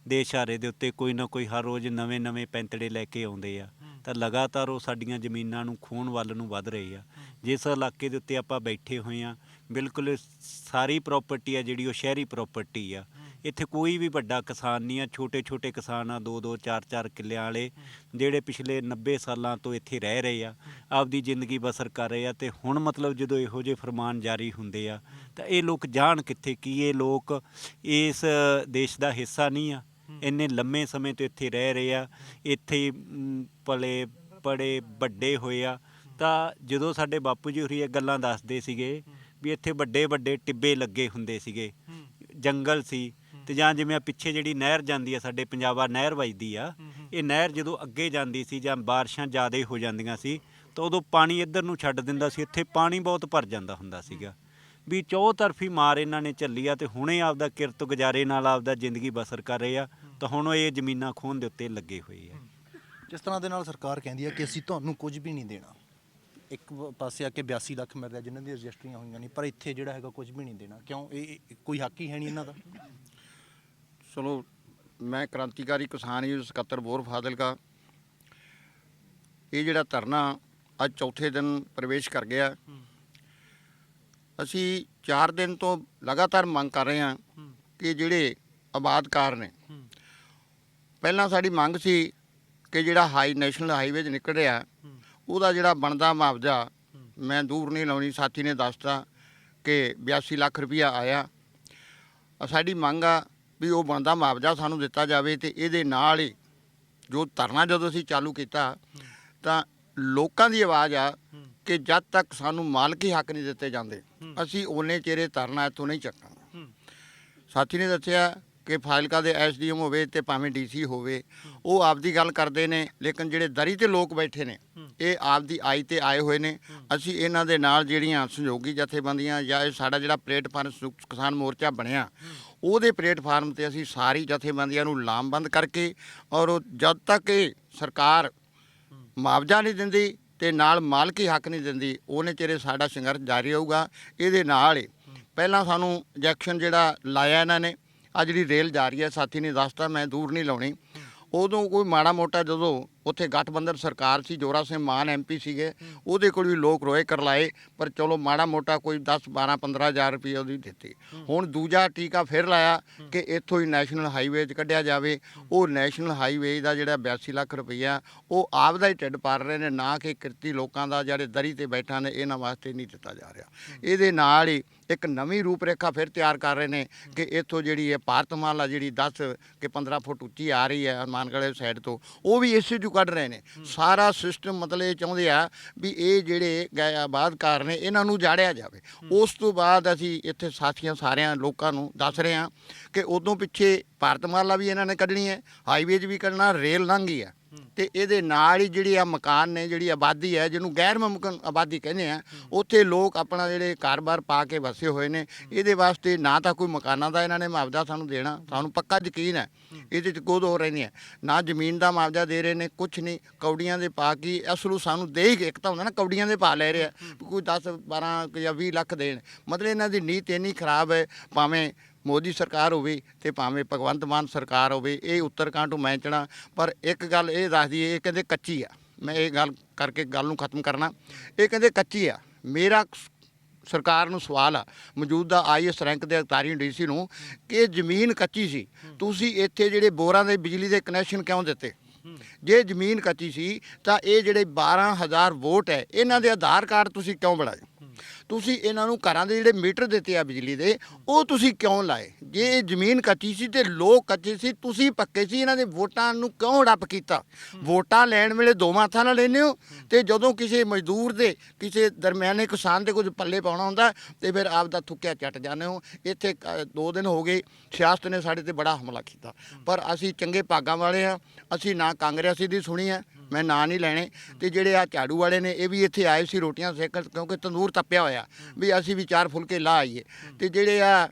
ਦੇ ਇਸ਼ਾਰੇ ਦੇ ਉੱਤੇ ਕੋਈ ਨਾ ਕੋਈ ਹਰ ਰੋਜ਼ ਨਵੇਂ-ਨਵੇਂ ਪੈਂਤੜੇ ਲੈ ਕੇ ਆਉਂਦੇ ਆ। ਤਾਂ ਲਗਾਤਾਰ ਉਹ ਸਾਡੀਆਂ ਜ਼ਮੀਨਾਂ ਨੂੰ ਖੋਣ ਵੱਲ ਨੂੰ ਵੱਧ ਰਹੇ ਆ। ਜਿਸ ਇਲਾਕੇ ਦੇ ਉੱਤੇ ਆਪਾਂ ਬੈਠੇ ਹੋਏ ਆ ਬਿਲਕੁਲ ਸਾਰੀ ਪ੍ਰਾਪਰਟੀ ਆ ਜਿਹੜੀ ਉਹ ਸ਼ਹਿਰੀ ਪ੍ਰਾਪਰਟੀ ਆ। ਇੱਥੇ ਕੋਈ ਵੀ ਵੱਡਾ ਕਿਸਾਨ ਨਹੀਂ ਆ ਛੋਟੇ ਛੋਟੇ ਕਿਸਾਨ ਆ ਦੋ ਦੋ ਚਾਰ ਚਾਰ ਕਿੱਲਿਆਂ ਵਾਲੇ ਜਿਹੜੇ ਪਿਛਲੇ 90 ਸਾਲਾਂ ਤੋਂ ਇੱਥੇ ਰਹਿ ਰਹੇ ਆ ਆਪਦੀ ਜ਼ਿੰਦਗੀ ਬਸਰ ਕਰ ਰਹੇ ਆ ਤੇ ਹੁਣ ਮਤਲਬ ਜਦੋਂ ਇਹੋ ਜਿਹੇ ਫਰਮਾਨ ਜਾਰੀ ਹੁੰਦੇ ਆ ਤਾਂ ਇਹ ਲੋਕ ਜਾਣ ਕਿੱਥੇ ਕੀ ਇਹ ਲੋਕ ਇਸ ਦੇਸ਼ ਦਾ ਹਿੱਸਾ ਨਹੀਂ ਆ? ਇੰਨੇ ਲੰਮੇ ਸਮੇਂ ਤੋਂ ਇੱਥੇ ਰਹਿ ਰਹੇ ਆ ਇੱਥੇ ਹੀ, ਪਲੇ ਬੜੇ ਵੱਡੇ ਹੋਏ ਆ। ਤਾਂ ਜਦੋਂ ਸਾਡੇ ਬਾਪੂ ਜੀ ਹੋਰੀ ਇਹ ਗੱਲਾਂ ਦੱਸਦੇ ਸੀਗੇ ਵੀ ਇੱਥੇ ਵੱਡੇ ਵੱਡੇ ਟਿੱਬੇ ਲੱਗੇ ਹੁੰਦੇ ਸੀਗੇ ਜੰਗਲ ਸੀ ਤੇ ਜਾਂ ਜਿਵੇਂ ਆ ਪਿੱਛੇ ਜਿਹੜੀ ਨਹਿਰ ਜਾਂਦੀ ਆ ਸਾਡੇ ਪੰਜਾਬਾ ਨਹਿਰ ਵੱਜਦੀ ਆ ਇਹ ਨਹਿਰ ਜਦੋਂ ਅੱਗੇ ਜਾਂਦੀ ਸੀ ਜਾਂ ਬਾਰਿਸ਼ਾਂ ਜ਼ਿਆਦਾ ਹੋ ਜਾਂਦੀਆਂ ਸੀ ਤਾਂ ਉਦੋਂ ਪਾਣੀ ਇੱਧਰ ਨੂੰ ਛੱਡ ਦਿੰਦਾ ਸੀ ਇੱਥੇ ਪਾਣੀ ਬਹੁਤ ਭਰ ਜਾਂਦਾ ਹੁੰਦਾ ਸੀਗਾ। ਵੀ ਚੌ ਤਰਫੀ ਮਾਰ ਇਹਨਾਂ ਨੇ ਝੱਲੀ ਆ ਤੇ ਹੁਣੇ ਆਪਦਾ ਕਿਰਤ ਗੁਜ਼ਾਰੇ ਨਾਲ ਆਪਦਾ ਜ਼ਿੰਦਗੀ ਬਸਰ ਕਰ ਰਹੇ ਆ। ਤਾਂ ਹੁਣ ਉਹ ਇਹ ਜ਼ਮੀਨਾਂ ਖੋਹਣ ਦੇ ਉੱਤੇ ਲੱਗੇ ਹੋਏ ਆ। ਜਿਸ ਤਰ੍ਹਾਂ ਦੇ ਨਾਲ ਸਰਕਾਰ ਕਹਿੰਦੀ ਹੈ ਕਿ ਅਸੀਂ ਤੁਹਾਨੂੰ ਕੁਝ ਵੀ ਨਹੀਂ ਦੇਣਾ। ਇੱਕ ਪਾਸੇ ਆ ਕੇ 82 ਲੱਖ ਮਿਲ ਰਿਹਾ ਜਿਨ੍ਹਾਂ ਦੀ ਰਜਿਸਟਰੀਆਂ ਹੋਈਆਂ ਨਹੀਂ ਪਰ ਇੱਥੇ ਜਿਹੜਾ ਹੈਗਾ ਕੁਝ ਵੀ ਨਹੀਂ ਦੇਣਾ। ਕਿਉਂ? ਇਹ ਇਹ ਕੋਈ ਹੱਕ ਹੀ ਹੈ ਨਹੀਂ ਇਹਨਾਂ ਦਾ। ਚਲੋ ਮੈਂ ਕ੍ਰਾਂਤੀਕਾਰੀ ਕਿਸਾਨ ਯੂਨੀਅਨ ਸਕੱਤਰ ਬੋਰ ਫਾਜ਼ਿਲਕਾ। ਇਹ ਜਿਹੜਾ ਧਰਨਾ ਅੱਜ ਚੌਥੇ ਦਿਨ ਪ੍ਰਵੇਸ਼ ਕਰ ਗਿਆ। ਅਸੀਂ 4 ਦਿਨ ਤੋਂ ਲਗਾਤਾਰ ਮੰਗ ਕਰ ਰਹੇ ਹਾਂ ਕਿ ਜਿਹੜੇ ਆਬਾਦਕਾਰ ਨੇ ਪਹਿਲਾਂ ਸਾਡੀ ਮੰਗ ਸੀ ਕਿ ਜਿਹੜਾ ਹਾਈ, ਨੈਸ਼ਨਲ ਹਾਈਵੇ 'ਚ ਨਿਕਲ ਰਿਹਾ ਉਹਦਾ ਜਿਹੜਾ ਬਣਦਾ ਮੁਆਵਜ਼ਾ ਮੈਂ ਦੂਰ ਨਹੀਂ ਲਾਉਣੀ, ਸਾਥੀ ਨੇ ਦੱਸਤਾ ਕਿ 82 ਲੱਖ ਰੁਪਇਆ ਆਇਆ। ਸਾਡੀ ਮੰਗ ਆ ਵੀ ਉਹ ਬਣਦਾ ਮੁਆਵਜ਼ਾ ਸਾਨੂੰ ਦਿੱਤਾ ਜਾਵੇ ਤੇ ਇਹਦੇ ਨਾਲ ਹੀ ਜੋ ਧਰਨਾ ਜਦੋਂ ਅਸੀਂ ਚਾਲੂ ਕੀਤਾ, ਤਾਂ ਲੋਕਾਂ ਦੀ ਆਵਾਜ਼ ਆ ਕਿ ਜਦ ਤੱਕ ਸਾਨੂੰ ਮਾਲਕੀ ਹੱਕ ਨਹੀਂ ਦਿੱਤੇ ਜਾਂਦੇ, ਅਸੀਂ ਉਹਨੇ ਚਿਹਰੇ ਧਰਨਾ ਇੱਥੋਂ ਨਹੀਂ ਚੱਕਾਂਗੇ। ਸਾਥੀ ਨੇ ਦੱਸਿਆ ਕਿ ਫਾਜ਼ਿਲਕਾ ਦੇ ਐਸਡੀਐਮ ਹੋਵੇ ਤੇ ਭਾਵੇਂ ਡੀਸੀ ਹੋਵੇ, ਉਹ ਆਪਦੀ ਗੱਲ ਕਰਦੇ ਨੇ, ਲੇਕਿਨ ਜਿਹੜੇ ਦਰੀ ਤੇ ਲੋਕ ਬੈਠੇ ਨੇ, ਇਹ ਆਪਦੀ ਆਈ ਤੇ ਆਏ ਹੋਏ ਨੇ। ਅਸੀਂ ਇਹਨਾਂ ਦੇ ਨਾਲ ਜਿਹੜੀਆਂ ਸਹਿਯੋਗੀ ਜਥੇਬੰਦੀਆਂ ਜਾਂ ਇਹ ਸਾਡਾ ਜਿਹੜਾ ਪਲੇਟਫਾਰਮ ਸੰਯੁਕਤ ਕਿਸਾਨ ਮੋਰਚਾ ਬਣਿਆ, ਉਹਦੇ ਪਲੇਟਫਾਰਮ ਤੇ ਅਸੀਂ ਸਾਰੀ ਜਥੇਬੰਦੀਆਂ ਨੂੰ ਲਾਮਬੰਦ ਕਰਕੇ ਔਰ ਜਦ ਤੱਕ ਇਹ ਸਰਕਾਰ ਮੁਆਵਜ਼ਾ ਨਹੀਂ ਦਿੰਦੀ ਤੇ ਨਾਲ ਮਾਲਕੀ ਹੱਕ ਨਹੀਂ ਦਿੰਦੀ, ਉਹਨੇ ਚਿਰੇ ਸਾਡਾ ਸੰਘਰਸ਼ ਜਾਰੀ ਰਹੂਗਾ। ਇਹਦੇ ਨਾਲ ਹੀ ਪਹਿਲਾਂ ਸਾਨੂੰ ਇੰਜੈਕਸ਼ਨ ਜਿਹੜਾ ਲਾਇਆ ਇਹਨਾਂ ਨੇ ਆ ਜਿਹੜੀ ਰੇਲ ਜਾ ਰਹੀ ਹੈ, ਸਾਥੀ ਨੇ ਦੱਸਤਾ ਮੈਂ ਦੂਰ ਨਹੀਂ ਲਾਉਣੀ। ਉਦੋਂ ਕੋਈ ਮਾੜਾ ਮੋਟਾ ਜਦੋਂ ਉੱਥੇ ਗਠਬੰਧਨ ਸਰਕਾਰ ਸੀ, ਜੋਰਾ ਸਿੰਘ ਮਾਨ ਐਮਪੀ ਸੀਗੇ। ਉਹਦੇ ਕੋਲ ਵੀ ਲੋਕ ਰੋਏ ਕਰ ਲਾਏ ਪਰ ਚਲੋ ਮਾੜਾ ਮੋਟਾ ਕੋਈ 10 12 15000 ਰੁਪਏ ਉਹਦੀ ਦਿੱਤੀ। ਹੁਣ ਦੂਜਾ ਟੀਕਾ ਫਿਰ ਲਾਇਆ ਕਿ ਇੱਥੋਂ ਹੀ ਨੈਸ਼ਨਲ ਹਾਈਵੇ 'ਚ ਕੱਢਿਆ ਜਾਵੇ। ਉਹ ਨੈਸ਼ਨਲ ਹਾਈਵੇ ਦਾ ਜਿਹੜਾ 82 ਲੱਖ ਰੁਪਈਆ, ਉਹ ਆਪ ਦਾ ਹੀ ਢਿੱਡ ਭਰ ਰਹੇ ਨੇ, ਨਾ ਕਿ ਕਿਰਤੀ ਲੋਕਾਂ ਦਾ ਜਿਹੜੇ ਦਰੀ ਤੇ ਬੈਠਾ ਨੇ, ਇਹਨਾਂ ਵਾਸਤੇ ਨਹੀਂ ਦਿੱਤਾ ਜਾ ਰਿਹਾ। ਇਹਦੇ ਨਾਲ ਹੀ ਇੱਕ ਨਵੀਂ ਰੂਪਰੇਖਾ ਫਿਰ ਤਿਆਰ ਕਰ ਰਹੇ ਨੇ ਕਿ ਇੱਥੋਂ ਜਿਹੜੀ ਹੈ ਭਾਰਤਮਾਲਾ ਜਿਹੜੀ 10 ਕਿ 15 ਫੁੱਟ ਉੱਚੀ ਆ ਰਹੀ ਹੈ ਹਨੂੰਮਾਨਗੜ੍ਹ ਸਾਈਡ ਤੋਂ, ਉਹ ਵੀ ਇਸੇ ਚੋਂ ਕੱਢ ਰਹੇ ਨੇ। ਸਾਰਾ ਸਿਸਟਮ ਮਤਲਬ ਇਹ ਚਾਹੁੰਦੇ ਆ ਵੀ ਇਹ ਜਿਹੜੇ ਗਏ ਆਬਾਦਕਾਰ ਨੇ ਇਹਨਾਂ ਨੂੰ ਜਾੜਿਆ ਜਾਵੇ। ਉਸ ਤੋਂ ਬਾਅਦ ਅਸੀਂ ਇੱਥੇ ਸਾਥੀਆਂ ਸਾਰਿਆਂ ਲੋਕਾਂ ਨੂੰ ਦੱਸ ਰਹੇ ਹਾਂ ਕਿ ਉਦੋਂ ਪਿੱਛੇ ਭਾਰਤਮਾਲਾ ਵੀ ਇਹਨਾਂ ਨੇ ਕੱਢਣੀ ਹੈ ਹਾਈਵੇਜ ਵੀ ਕੱਢਣਾ ਰੇਲ ਲੰਘ ਹੈ। ਤੇ ਇਹਦੇ ਨਾਲ ਹੀ ਜਿਹੜੀ ਆ ਮਕਾਨ ਨੇ, ਜਿਹੜੀ ਆਬਾਦੀ ਹੈ, ਜਿਹਨੂੰ ਗੈਰ ਮੁਮਕਨ ਆਬਾਦੀ ਕਹਿੰਦੇ ਆ, ਉੱਥੇ ਲੋਕ ਆਪਣਾ ਜਿਹੜੇ ਕਾਰੋਬਾਰ ਪਾ ਕੇ ਵਸੇ ਹੋਏ ਨੇ। ਇਹਦੇ ਵਾਸਤੇ ਨਾ ਤਾਂ ਕੋਈ ਮਕਾਨਾਂ ਦਾ ਇਹਨਾਂ ਨੇ ਮੁਆਵਜ਼ਾ ਸਾਨੂੰ ਦੇਣਾ, ਸਾਨੂੰ ਪੱਕਾ ਯਕੀਨ ਹੈ। ਇਹਦੇ ਚ ਕੋਦ ਹੋ ਰਹੀ ਹੈ। ਨਾ ਜ਼ਮੀਨ ਦਾ ਮੁਆਵਜ਼ਾ ਦੇ ਰਹੇ ਨੇ ਕੁਝ ਨਹੀਂ। ਕੌਡੀਆਂ ਦੇ ਪਾ ਕੇ ਅਸਲੂ ਸਾਨੂੰ ਦੇ ਹੀ, ਇੱਕ ਤਾਂ ਹੁੰਦਾ ਨਾ ਕੌਡੀਆਂ ਦੇ ਪਾ ਲੈ ਰਿਹਾ ਵੀ ਕੋਈ 10 12 ਜਾਂ 20 ਲੱਖ ਦੇਣ। ਮਤਲਬ ਇਹਨਾਂ ਦੀ ਨੀਤ ਇੰਨੀ ਖਰਾਬ ਹੈ, ਭਾਵੇਂ ਮੋਦੀ ਸਰਕਾਰ ਹੋਵੇ ਤੇ ਭਾਵੇਂ ਭਗਵੰਤ ਮਾਨ ਸਰਕਾਰ ਹੋਵੇ, ਇਹ ਉੱਤਰਕਾਂਡ ਮੈਂ ਚਣਾ ਪਰ ਇੱਕ ਗੱਲ ਇਹ ਦੱਸਦੀ ਇਹ ਕਹਿੰਦੇ ਕੱਚੀ ਆ। ਮੈਂ ਇਹ ਗੱਲ ਕਰਕੇ ਗੱਲ ਨੂੰ ਖਤਮ ਕਰਨਾ। ਇਹ ਕਹਿੰਦੇ ਕੱਚੀ ਆ। ਮੇਰਾ ਸਰਕਾਰ ਨੂੰ ਸਵਾਲ ਆ, ਮੌਜੂਦਾ ਆਈਐਸ ਰੈਂਕ ਦੇ ਅਧਿਕਾਰੀ ਡੀਸੀ ਨੂੰ, ਕਿ ਜ਼ਮੀਨ ਕੱਚੀ ਸੀ? ਤੁਸੀਂ ਇੱਥੇ ਜਿਹੜੇ ਬੋਰਾਂ ਦੇ ਬਿਜਲੀ ਦੇ ਕਨੈਕਸ਼ਨ ਕਿਉਂ ਦਿੱਤੇ? ਜੇ ਜ਼ਮੀਨ ਕੱਚੀ ਸੀ, ਤਾਂ ਇਹ ਜਿਹੜੇ 12000 ਵੋਟ ਹੈ, ਇਹਨਾਂ ਦੇ ਆਧਾਰ ਕਾਰਡ ਤੁਸੀਂ ਕਿਉਂ ਬਣਾਏ? ਤੁਸੀਂ ਇਹਨਾਂ ਨੂੰ ਘਰਾਂ ਦੇ ਜਿਹੜੇ ਮੀਟਰ ਦਿੱਤੇ ਆ ਬਿਜਲੀ ਦੇ, ਉਹ ਤੁਸੀਂ ਕਿਉਂ ਲਾਏ? ਜੇ ਇਹ ਜ਼ਮੀਨ ਕੱਚੀ ਸੀ ਤੇ ਲੋਕ ਕੱਚੇ ਸੀ, ਤੁਸੀਂ ਪੱਕੇ ਸੀ, ਇਹਨਾਂ ਦੇ ਵੋਟਾਂ ਨੂੰ ਕਿਉਂ ਰੱਪ ਕੀਤਾ? ਵੋਟਾਂ ਲੈਣ ਵੇਲੇ ਦੋਵਾਂ ਹੱਥਾਂ ਨਾਲ ਲੈਂਦੇ ਹੋ ਤੇ ਜਦੋਂ ਕਿਸੇ ਮਜ਼ਦੂਰ ਦੇ, ਕਿਸੇ ਦਰਮਿਆਨੇ ਕਿਸਾਨ ਦੇ ਕੁਝ ਪੱਲੇ ਪਾਉਣਾ ਹੁੰਦਾ ਤੇ ਫਿਰ ਆਪ ਦਾ ਥੁੱਕਿਆ ਚੱਟ ਜਾਂਦੇ ਹੋ। ਇੱਥੇ ਕ- ਦੋ ਦਿਨ ਹੋ ਗਏ, ਸਿਆਸਤ ਨੇ ਸਾਡੇ ਤੇ ਬੜਾ ਹਮਲਾ ਕੀਤਾ। ਪਰ ਅਸੀਂ ਚੰਗੇ ਭਾਗਾਂ ਵਾਲੇ ਆ ਅਸੀਂ ਨਾ ਕਾਂਗਰਸੀ ਦੀ ਸੁਣੀ ਹੈ ਮੈਂ ਨਾਂ ਨਹੀਂ ਲੈਣੇ ਤੇ ਜਿਹੜੇ ਆ ਝਾੜੂ ਵਾਲੇ ਨੇ, ਇਹ ਵੀ ਇੱਥੇ ਆਏ ਸੀ ਰੋਟੀਆਂ ਸੇਕਣ ਕਿਉਂਕਿ ਤੰਦੂਰ ਤੱਪਿਆ ਹੋਇਆ ਵੀ ਅਸੀਂ ਵੀ ਚਾਰ ਫੁਲਕੇ ਲਾ ਆਈਏ। ਤੇ ਜਿਹੜੇ ਆ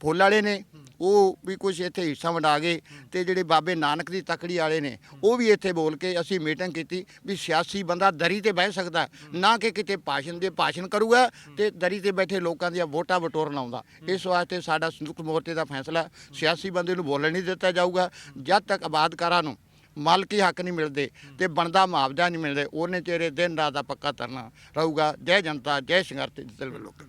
ਫੁੱਲ ਵਾਲੇ ਨੇ, ਉਹ ਵੀ ਕੁਝ ਇੱਥੇ ਹਿੱਸਾ ਵੰਡਾ ਗਏ ਤੇ ਜਿਹੜੇ ਬਾਬੇ ਨਾਨਕ ਦੀ ਤਕੜੀ ਵਾਲੇ ਨੇ, ਉਹ ਵੀ ਇੱਥੇ ਬੋਲ ਕੇ ਅਸੀਂ ਮੀਟਿੰਗ ਕੀਤੀ ਵੀ ਸਿਆਸੀ ਬੰਦਾ ਦਰੀ ਤੇ ਬਹਿ ਸਕਦਾ, ਨਾ ਕਿ ਕਿਤੇ ਭਾਸ਼ਣ ਦੇ ਭਾਸ਼ਣ ਕਰੂਗਾ ਤੇ ਦਰੀ ਤੇ ਬੈਠੇ ਲੋਕਾਂ ਦੀਆਂ ਵੋਟਾਂ ਬਟੋਰਨ ਆਉਂਦਾ ਇਸ ਵਾਸਤੇ ਸਾਡਾ ਸੰਯੁਕਤ ਮੋਰਚੇ ਦਾ ਫੈਸਲਾ ਸਿਆਸੀ ਬੰਦੇ ਨੂੰ ਬੋਲਣ ਨਹੀਂ ਦਿੱਤਾ ਜਾਊਗਾ। ਜਦ ਤੱਕ ਆਬਾਦਕਾਰਾਂ ਨੂੰ ਮਾਲਕੀ ਹੱਕ ਨਹੀਂ ਮਿਲਦੇ ਤੇ ਬਣਦਾ ਮੁਆਵਜ਼ਾ ਨਹੀਂ ਮਿਲਦੇ ਉਹਨੇ ਚਿਹਰੇ ਦਿਨ ਰਾਤ ਦਾ ਪੱਕਾ ਤਰਨਾ ਰਹੂਗਾ ਜੈ ਜਨਤਾ ਜੈ ਸੰਘਰਸ਼ ਦਿਲ ਲੋਕ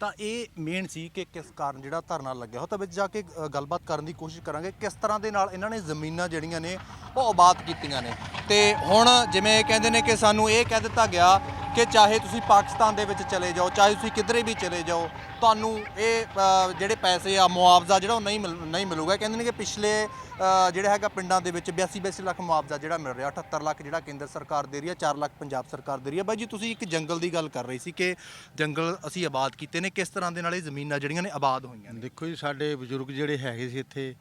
ਤਾਂ ਇਹ ਮੇਨ ਸੀ ਕਿ ਕਿਸ ਕਾਰਨ ਜਿਹੜਾ ਧਰਨਾ ਲੱਗਿਆ ਹੋ ਤਾਂ ਵਿੱਚ ਜਾ ਕੇ ਗੱਲਬਾਤ ਕਰਨ ਦੀ ਕੋਸ਼ਿਸ਼ ਕਰਾਂਗੇ ਕਿਸ ਤਰ੍ਹਾਂ ਦੇ ਨਾਲ ਇਹਨਾਂ ਨੇ ਜ਼ਮੀਨਾਂ ਜਿਹੜੀਆਂ ਨੇ ਉਹ ਆਬਾਦ ਕੀਤੀਆਂ ਨੇ। ਤੇ ਹੁਣ ਜਿਵੇਂ ਇਹ ਕਹਿੰਦੇ ਨੇ ਕਿ ਸਾਨੂੰ ਇਹ ਕਹਿ ਦਿੱਤਾ ਗਿਆ ਕਿ ਚਾਹੇ ਤੁਸੀਂ ਪਾਕਿਸਤਾਨ ਦੇ ਵਿੱਚ ਚਲੇ ਜਾਓ ਚਾਹੇ ਤੁਸੀਂ ਕਿਧਰੇ ਵੀ ਚਲੇ ਜਾਓ ਤੁਹਾਨੂੰ ਇਹ ਅ, ਜਿਹੜੇ ਪੈਸੇ ਆ ਮੁਆਵਜ਼ਾ ਜਿਹੜਾ ਉਹ ਨਹੀਂ ਮਿਲ- ਨਹੀਂ ਮਿਲੂਗਾ। ਕਹਿੰਦੇ ਨੇ ਕਿ ਪਿਛਲੇ ਅ, ਜਿਹੜਾ ਹੈਗਾ ਪਿੰਡਾਂ ਦੇ ਵਿੱਚ 82 82 ਲੱਖ ਮੁਆਵਜ਼ਾ ਜਿਹੜਾ ਮਿਲ ਰਿਹਾ 78 ਲੱਖ ਜਿਹੜਾ ਕੇਂਦਰ ਸਰਕਾਰ ਦੇ ਰਹੀ ਹੈ 4 ਲੱਖ ਪੰਜਾਬ ਸਰਕਾਰ ਦੇ ਰਹੀ ਹੈ। ਬਾਈ ਜੀ ਤੁਸੀਂ ਇੱਕ ਜੰਗਲ ਦੀ ਗੱਲ ਕਰ ਰਹੇ ਸੀ ਕਿ ਜੰਗਲ ਅਸੀਂ ਆਬਾਦ ਕੀਤੇ ਨੇ। ਕਿਸ ਤਰ੍ਹਾਂ ਦੇ ਨਾਲ ਇਹ ਜ਼ਮੀਨਾਂ ਜਿਹੜੀਆਂ ਨੇ ਆਬਾਦ ਹੋਈਆਂ ਨੇ? ਦੇਖੋ ਜੀ ਸਾਡੇ ਬਜ਼ੁਰਗ ਜਿਹੜੇ ਹੈਗੇ ਸੀ ਇੱਥੇ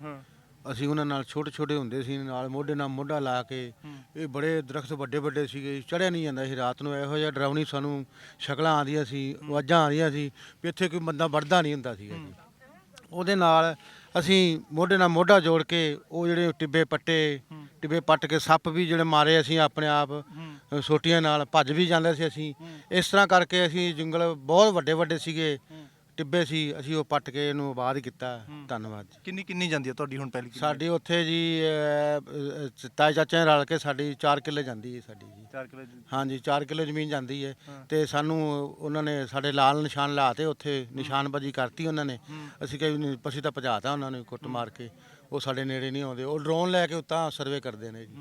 ਅਸੀਂ ਉਹਨਾਂ ਨਾਲ ਛੋਟੇ ਛੋਟੇ ਹੁੰਦੇ ਸੀ ਨਾਲ ਮੋਢੇ ਨਾਲ ਮੋਢਾ ਲਾ ਕੇ ਇਹ ਬੜੇ ਦਰਖਤ ਵੱਡੇ ਵੱਡੇ ਸੀਗੇ ਚੜਿਆ ਨਹੀਂ ਜਾਂਦਾ ਸੀ ਰਾਤ ਨੂੰ ਇਹੋ ਜਿਹਾ ਡਰਾਵਣੀ ਸਾਨੂੰ ਸ਼ਕਲਾਂ ਆਉਂਦੀਆਂ ਸੀ ਆਵਾਜ਼ਾਂ ਆਉਂਦੀਆਂ ਸੀ ਵੀ ਇੱਥੇ ਕੋਈ ਬੰਦਾ ਵੜਦਾ ਨਹੀਂ ਹੁੰਦਾ ਸੀਗਾ ਜੀ। ਉਹਦੇ ਨਾਲ ਅਸੀਂ ਮੋਢੇ ਨਾਲ ਮੋਢਾ ਜੋੜ ਕੇ ਉਹ ਜਿਹੜੇ ਟਿੱਬੇ ਪੱਟੇ ਟਿੱਬੇ ਪੱਟ ਕੇ ਸੱਪ ਵੀ ਜਿਹੜੇ ਮਾਰੇ ਅਸੀਂ ਆਪਣੇ ਆਪ ਸੋਟੀਆਂ ਨਾਲ ਭੱਜ ਵੀ ਜਾਂਦੇ ਸੀ ਅਸੀਂ। ਇਸ ਤਰ੍ਹਾਂ ਕਰਕੇ ਅਸੀਂ ਜੰਗਲ ਬਹੁਤ ਵੱਡੇ ਵੱਡੇ ਸੀਗੇ ਟਿੱਬੇ ਸੀ ਅਸੀਂ ਉਹ ਪੱਟ ਕੇ ਇਹਨੂੰ ਆਬਾਦ ਕੀਤਾ। ਧੰਨਵਾਦ ਜੀ। ਕਿੰਨੀ ਕਿੰਨੀ ਜਾਂਦੀ ਹੈ ਤੁਹਾਡੀ ਹੁਣ ਪਹਿਲੀ ਸਾਡੀ ਉੱਥੇ ਜੀ ਤਾਏ ਚਾਚੇ ਨਾਲ ਰਲ ਕੇ ਸਾਡੀ 4 ਕਿੱਲੇ ਜਾਂਦੀ ਹੈ ਸਾਡੀ ਜੀ। 4 ਕਿਲੋ ਹਾਂਜੀ 4 ਕਿੱਲੇ ਜ਼ਮੀਨ ਜਾਂਦੀ ਹੈ। ਤੇ ਸਾਨੂੰ ਉਹਨਾਂ ਨੇ ਸਾਡੇ ਲਾਲ ਨਿਸ਼ਾਨ ਲਾਤੇ ਉੱਥੇ ਨਿਸ਼ਾਨਬਾਜ਼ੀ ਕਰਤੀ ਉਹਨਾਂ ਨੇ। ਅਸੀਂ ਕਹੀ ਅਸੀਂ ਤਾਂ ਭਜਾਤਾ ਉਹਨਾਂ ਨੂੰ ਕੁੱਟ ਮਾਰ ਕੇ। ਉਹ ਸਾਡੇ ਨੇੜੇ ਨਹੀਂ ਆਉਂਦੇ। ਉਹ ਡਰੋਨ ਲੈ ਕੇ ਉੱਤਾਂ ਸਰਵੇ ਕਰਦੇ ਨੇ ਜੀ।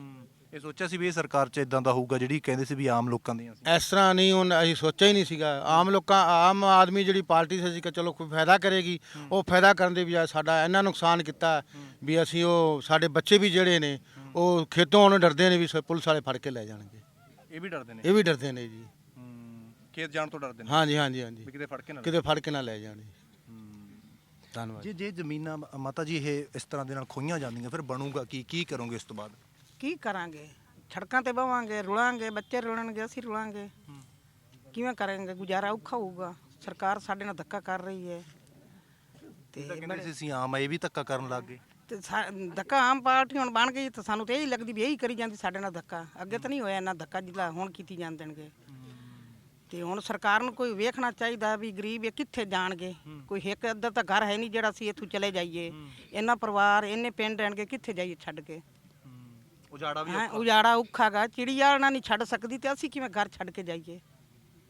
ਇਹ ਸੋਚਿਆ ਸੀ ਵੀ ਇਹ ਸਰਕਾਰ 'ਚ ਇਦਾਂ ਦਾ ਹੋਊਗਾ ਜਿਹੜੀ ਕਹਿੰਦੇ ਸੀ ਵੀ ਆਮ ਲੋਕਾਂ ਦੀਆਂ ਸੀ। ਇਸ ਤਰ੍ਹਾਂ ਨਹੀਂ ਹੁਣ ਅਸੀਂ ਸੋਚਿਆ ਹੀ ਨਹੀਂ ਸੀਗਾ। ਆਮ ਲੋਕਾਂ ਆਮ ਆਦਮੀ ਜਿਹੜੀ ਪਾਰਟੀ ਸੀ ਕਿ ਚਲੋ ਕੋਈ ਫਾਇਦਾ ਕਰੇਗੀ ਉਹ ਫਾਇਦਾ ਕਰਨ ਦੇ ਬਜਾਏ ਸਾਡਾ ਇੰਨਾ ਨੁਕਸਾਨ ਕੀਤਾ ਵੀ ਅਸੀਂ ਉਹ ਸਾਡੇ ਬੱਚੇ ਵੀ ਜਿਹੜੇ ਨੇ ਉਹ ਖੇਤੋਂ ਆਉਣ ਡਰਦੇ ਨੇ ਵੀ ਸ- ਪੁਲਿਸ ਵਾਲੇ ਫੜ ਕੇ ਲੈ ਜਾਣਗੇ। ਇਹ ਵੀ ਡਰਦੇ ਨੇ? ਇਹ ਵੀ ਡਰਦੇ ਨੇ ਜੀ। ਹੂੰ, ਖੇਤ ਜਾਣ ਤੋਂ ਡਰਦੇ ਨੇ? ਹਾਂਜੀ ਹਾਂਜੀ ਹਾਂਜੀ। ਵੀ ਕਿਤੇ ਫੜ ਕੇ ਨਾ ਕਿਤੇ ਫੜ ਕੇ ਨਾ ਲੈ ਜਾਣ ਜੀ। ਧੰਨਵਾਦ। ਜੇ ਜੇ ਜ਼ਮੀਨਾਂ ਮ- ਮਾਤਾ ਜੀ ਇਹ ਇਸ ਤਰ੍ਹਾਂ ਦੇ ਨਾਲ ਖੋਈਆਂ ਜਾਂਦੀਆਂ ਫਿਰ ਬਣੂਗਾ ਕੀ? ਕੀ ਕਰੋਗੇ ਇਸ ਤੋਂ ਬਾਅਦ? ਕੀ ਕਰਾਂਗੇ? ਸੜਕਾਂ ਤੇ ਬਵਾਂਗੇ ਰੁਲਾਂਗੇ ਬੱਚੇ ਰੁਲਣਗੇ ਅਸੀਂ ਰੁਲਾਂਗੇ। ਕਿਵੇਂ ਕਰਾਂਗੇ? ਗੁਜ਼ਾਰਾ ਔਖਾ ਹੋਊਗਾ। ਸਰਕਾਰ ਸਾਡੇ ਨਾਲ ਧੱਕਾ ਕਰ ਰਹੀ ਹੈ। ਤੇ ਕਹਿੰਦੇ ਸੀ ਅਸੀਂ ਆਮ ਆ, ਇਹ ਵੀ ਧੱਕਾ ਕਰਨ ਲੱਗ ਗਏ। ਤੇ ਸਾ- ਧੱਕਾ ਆਮ ਪਾਰਟੀ ਹੁਣ ਬਣ ਗਈ ਤਾਂ ਸਾਨੂੰ ਤੇ ਇਹੀ ਲੱਗਦੀ ਵੀ ਇਹੀ ਕਰੀ ਜਾਂਦੀ ਸਾਡੇ ਨਾਲ ਧੱਕਾ। ਅੱਗੇ ਤਾਂ ਨਹੀਂ ਹੋਇਆ ਇੰਨਾ ਧੱਕਾ ਜਿੱਲਾ ਹੁਣ ਕੀਤੀ ਜਾਂਦੇ ਦੇਣਗੇ। ਤੇ ਹੁਣ ਸਰਕਾਰ ਨੂੰ ਕੋਈ ਵੇਖਣਾ ਚਾਹੀਦਾ ਵੀ ਗਰੀਬ ਇਹ ਕਿੱਥੇ ਜਾਣਗੇ? ਕੋਈ ਇੱਕ ਅੱਧਾ ਤਾਂ ਘਰ ਹੈ ਨਹੀਂ ਜਿਹੜਾ ਅਸੀਂ ਇੱਥੋਂ ਚਲੇ ਜਾਈਏ। ਇੰਨਾ ਪਰਿਵਾਰ ਇੰਨੇ ਪਿੰਡ ਰਹਿਣਗੇ ਕਿੱਥੇ ਜਾਈਏ ਛੱਡ ਕੇ? ਉਜਾੜਾ ਵੀ ਹੈਂ, ਉਜਾੜਾ ਔਖਾਗਾ ਚਿੜੀਆ ਨਾ ਨਹੀਂ ਛੱਡ ਸਕਦੀ ਤੇ ਅਸੀਂ ਕਿਵੇਂ ਘਰ ਛੱਡ ਕੇ ਜਾਈਏ?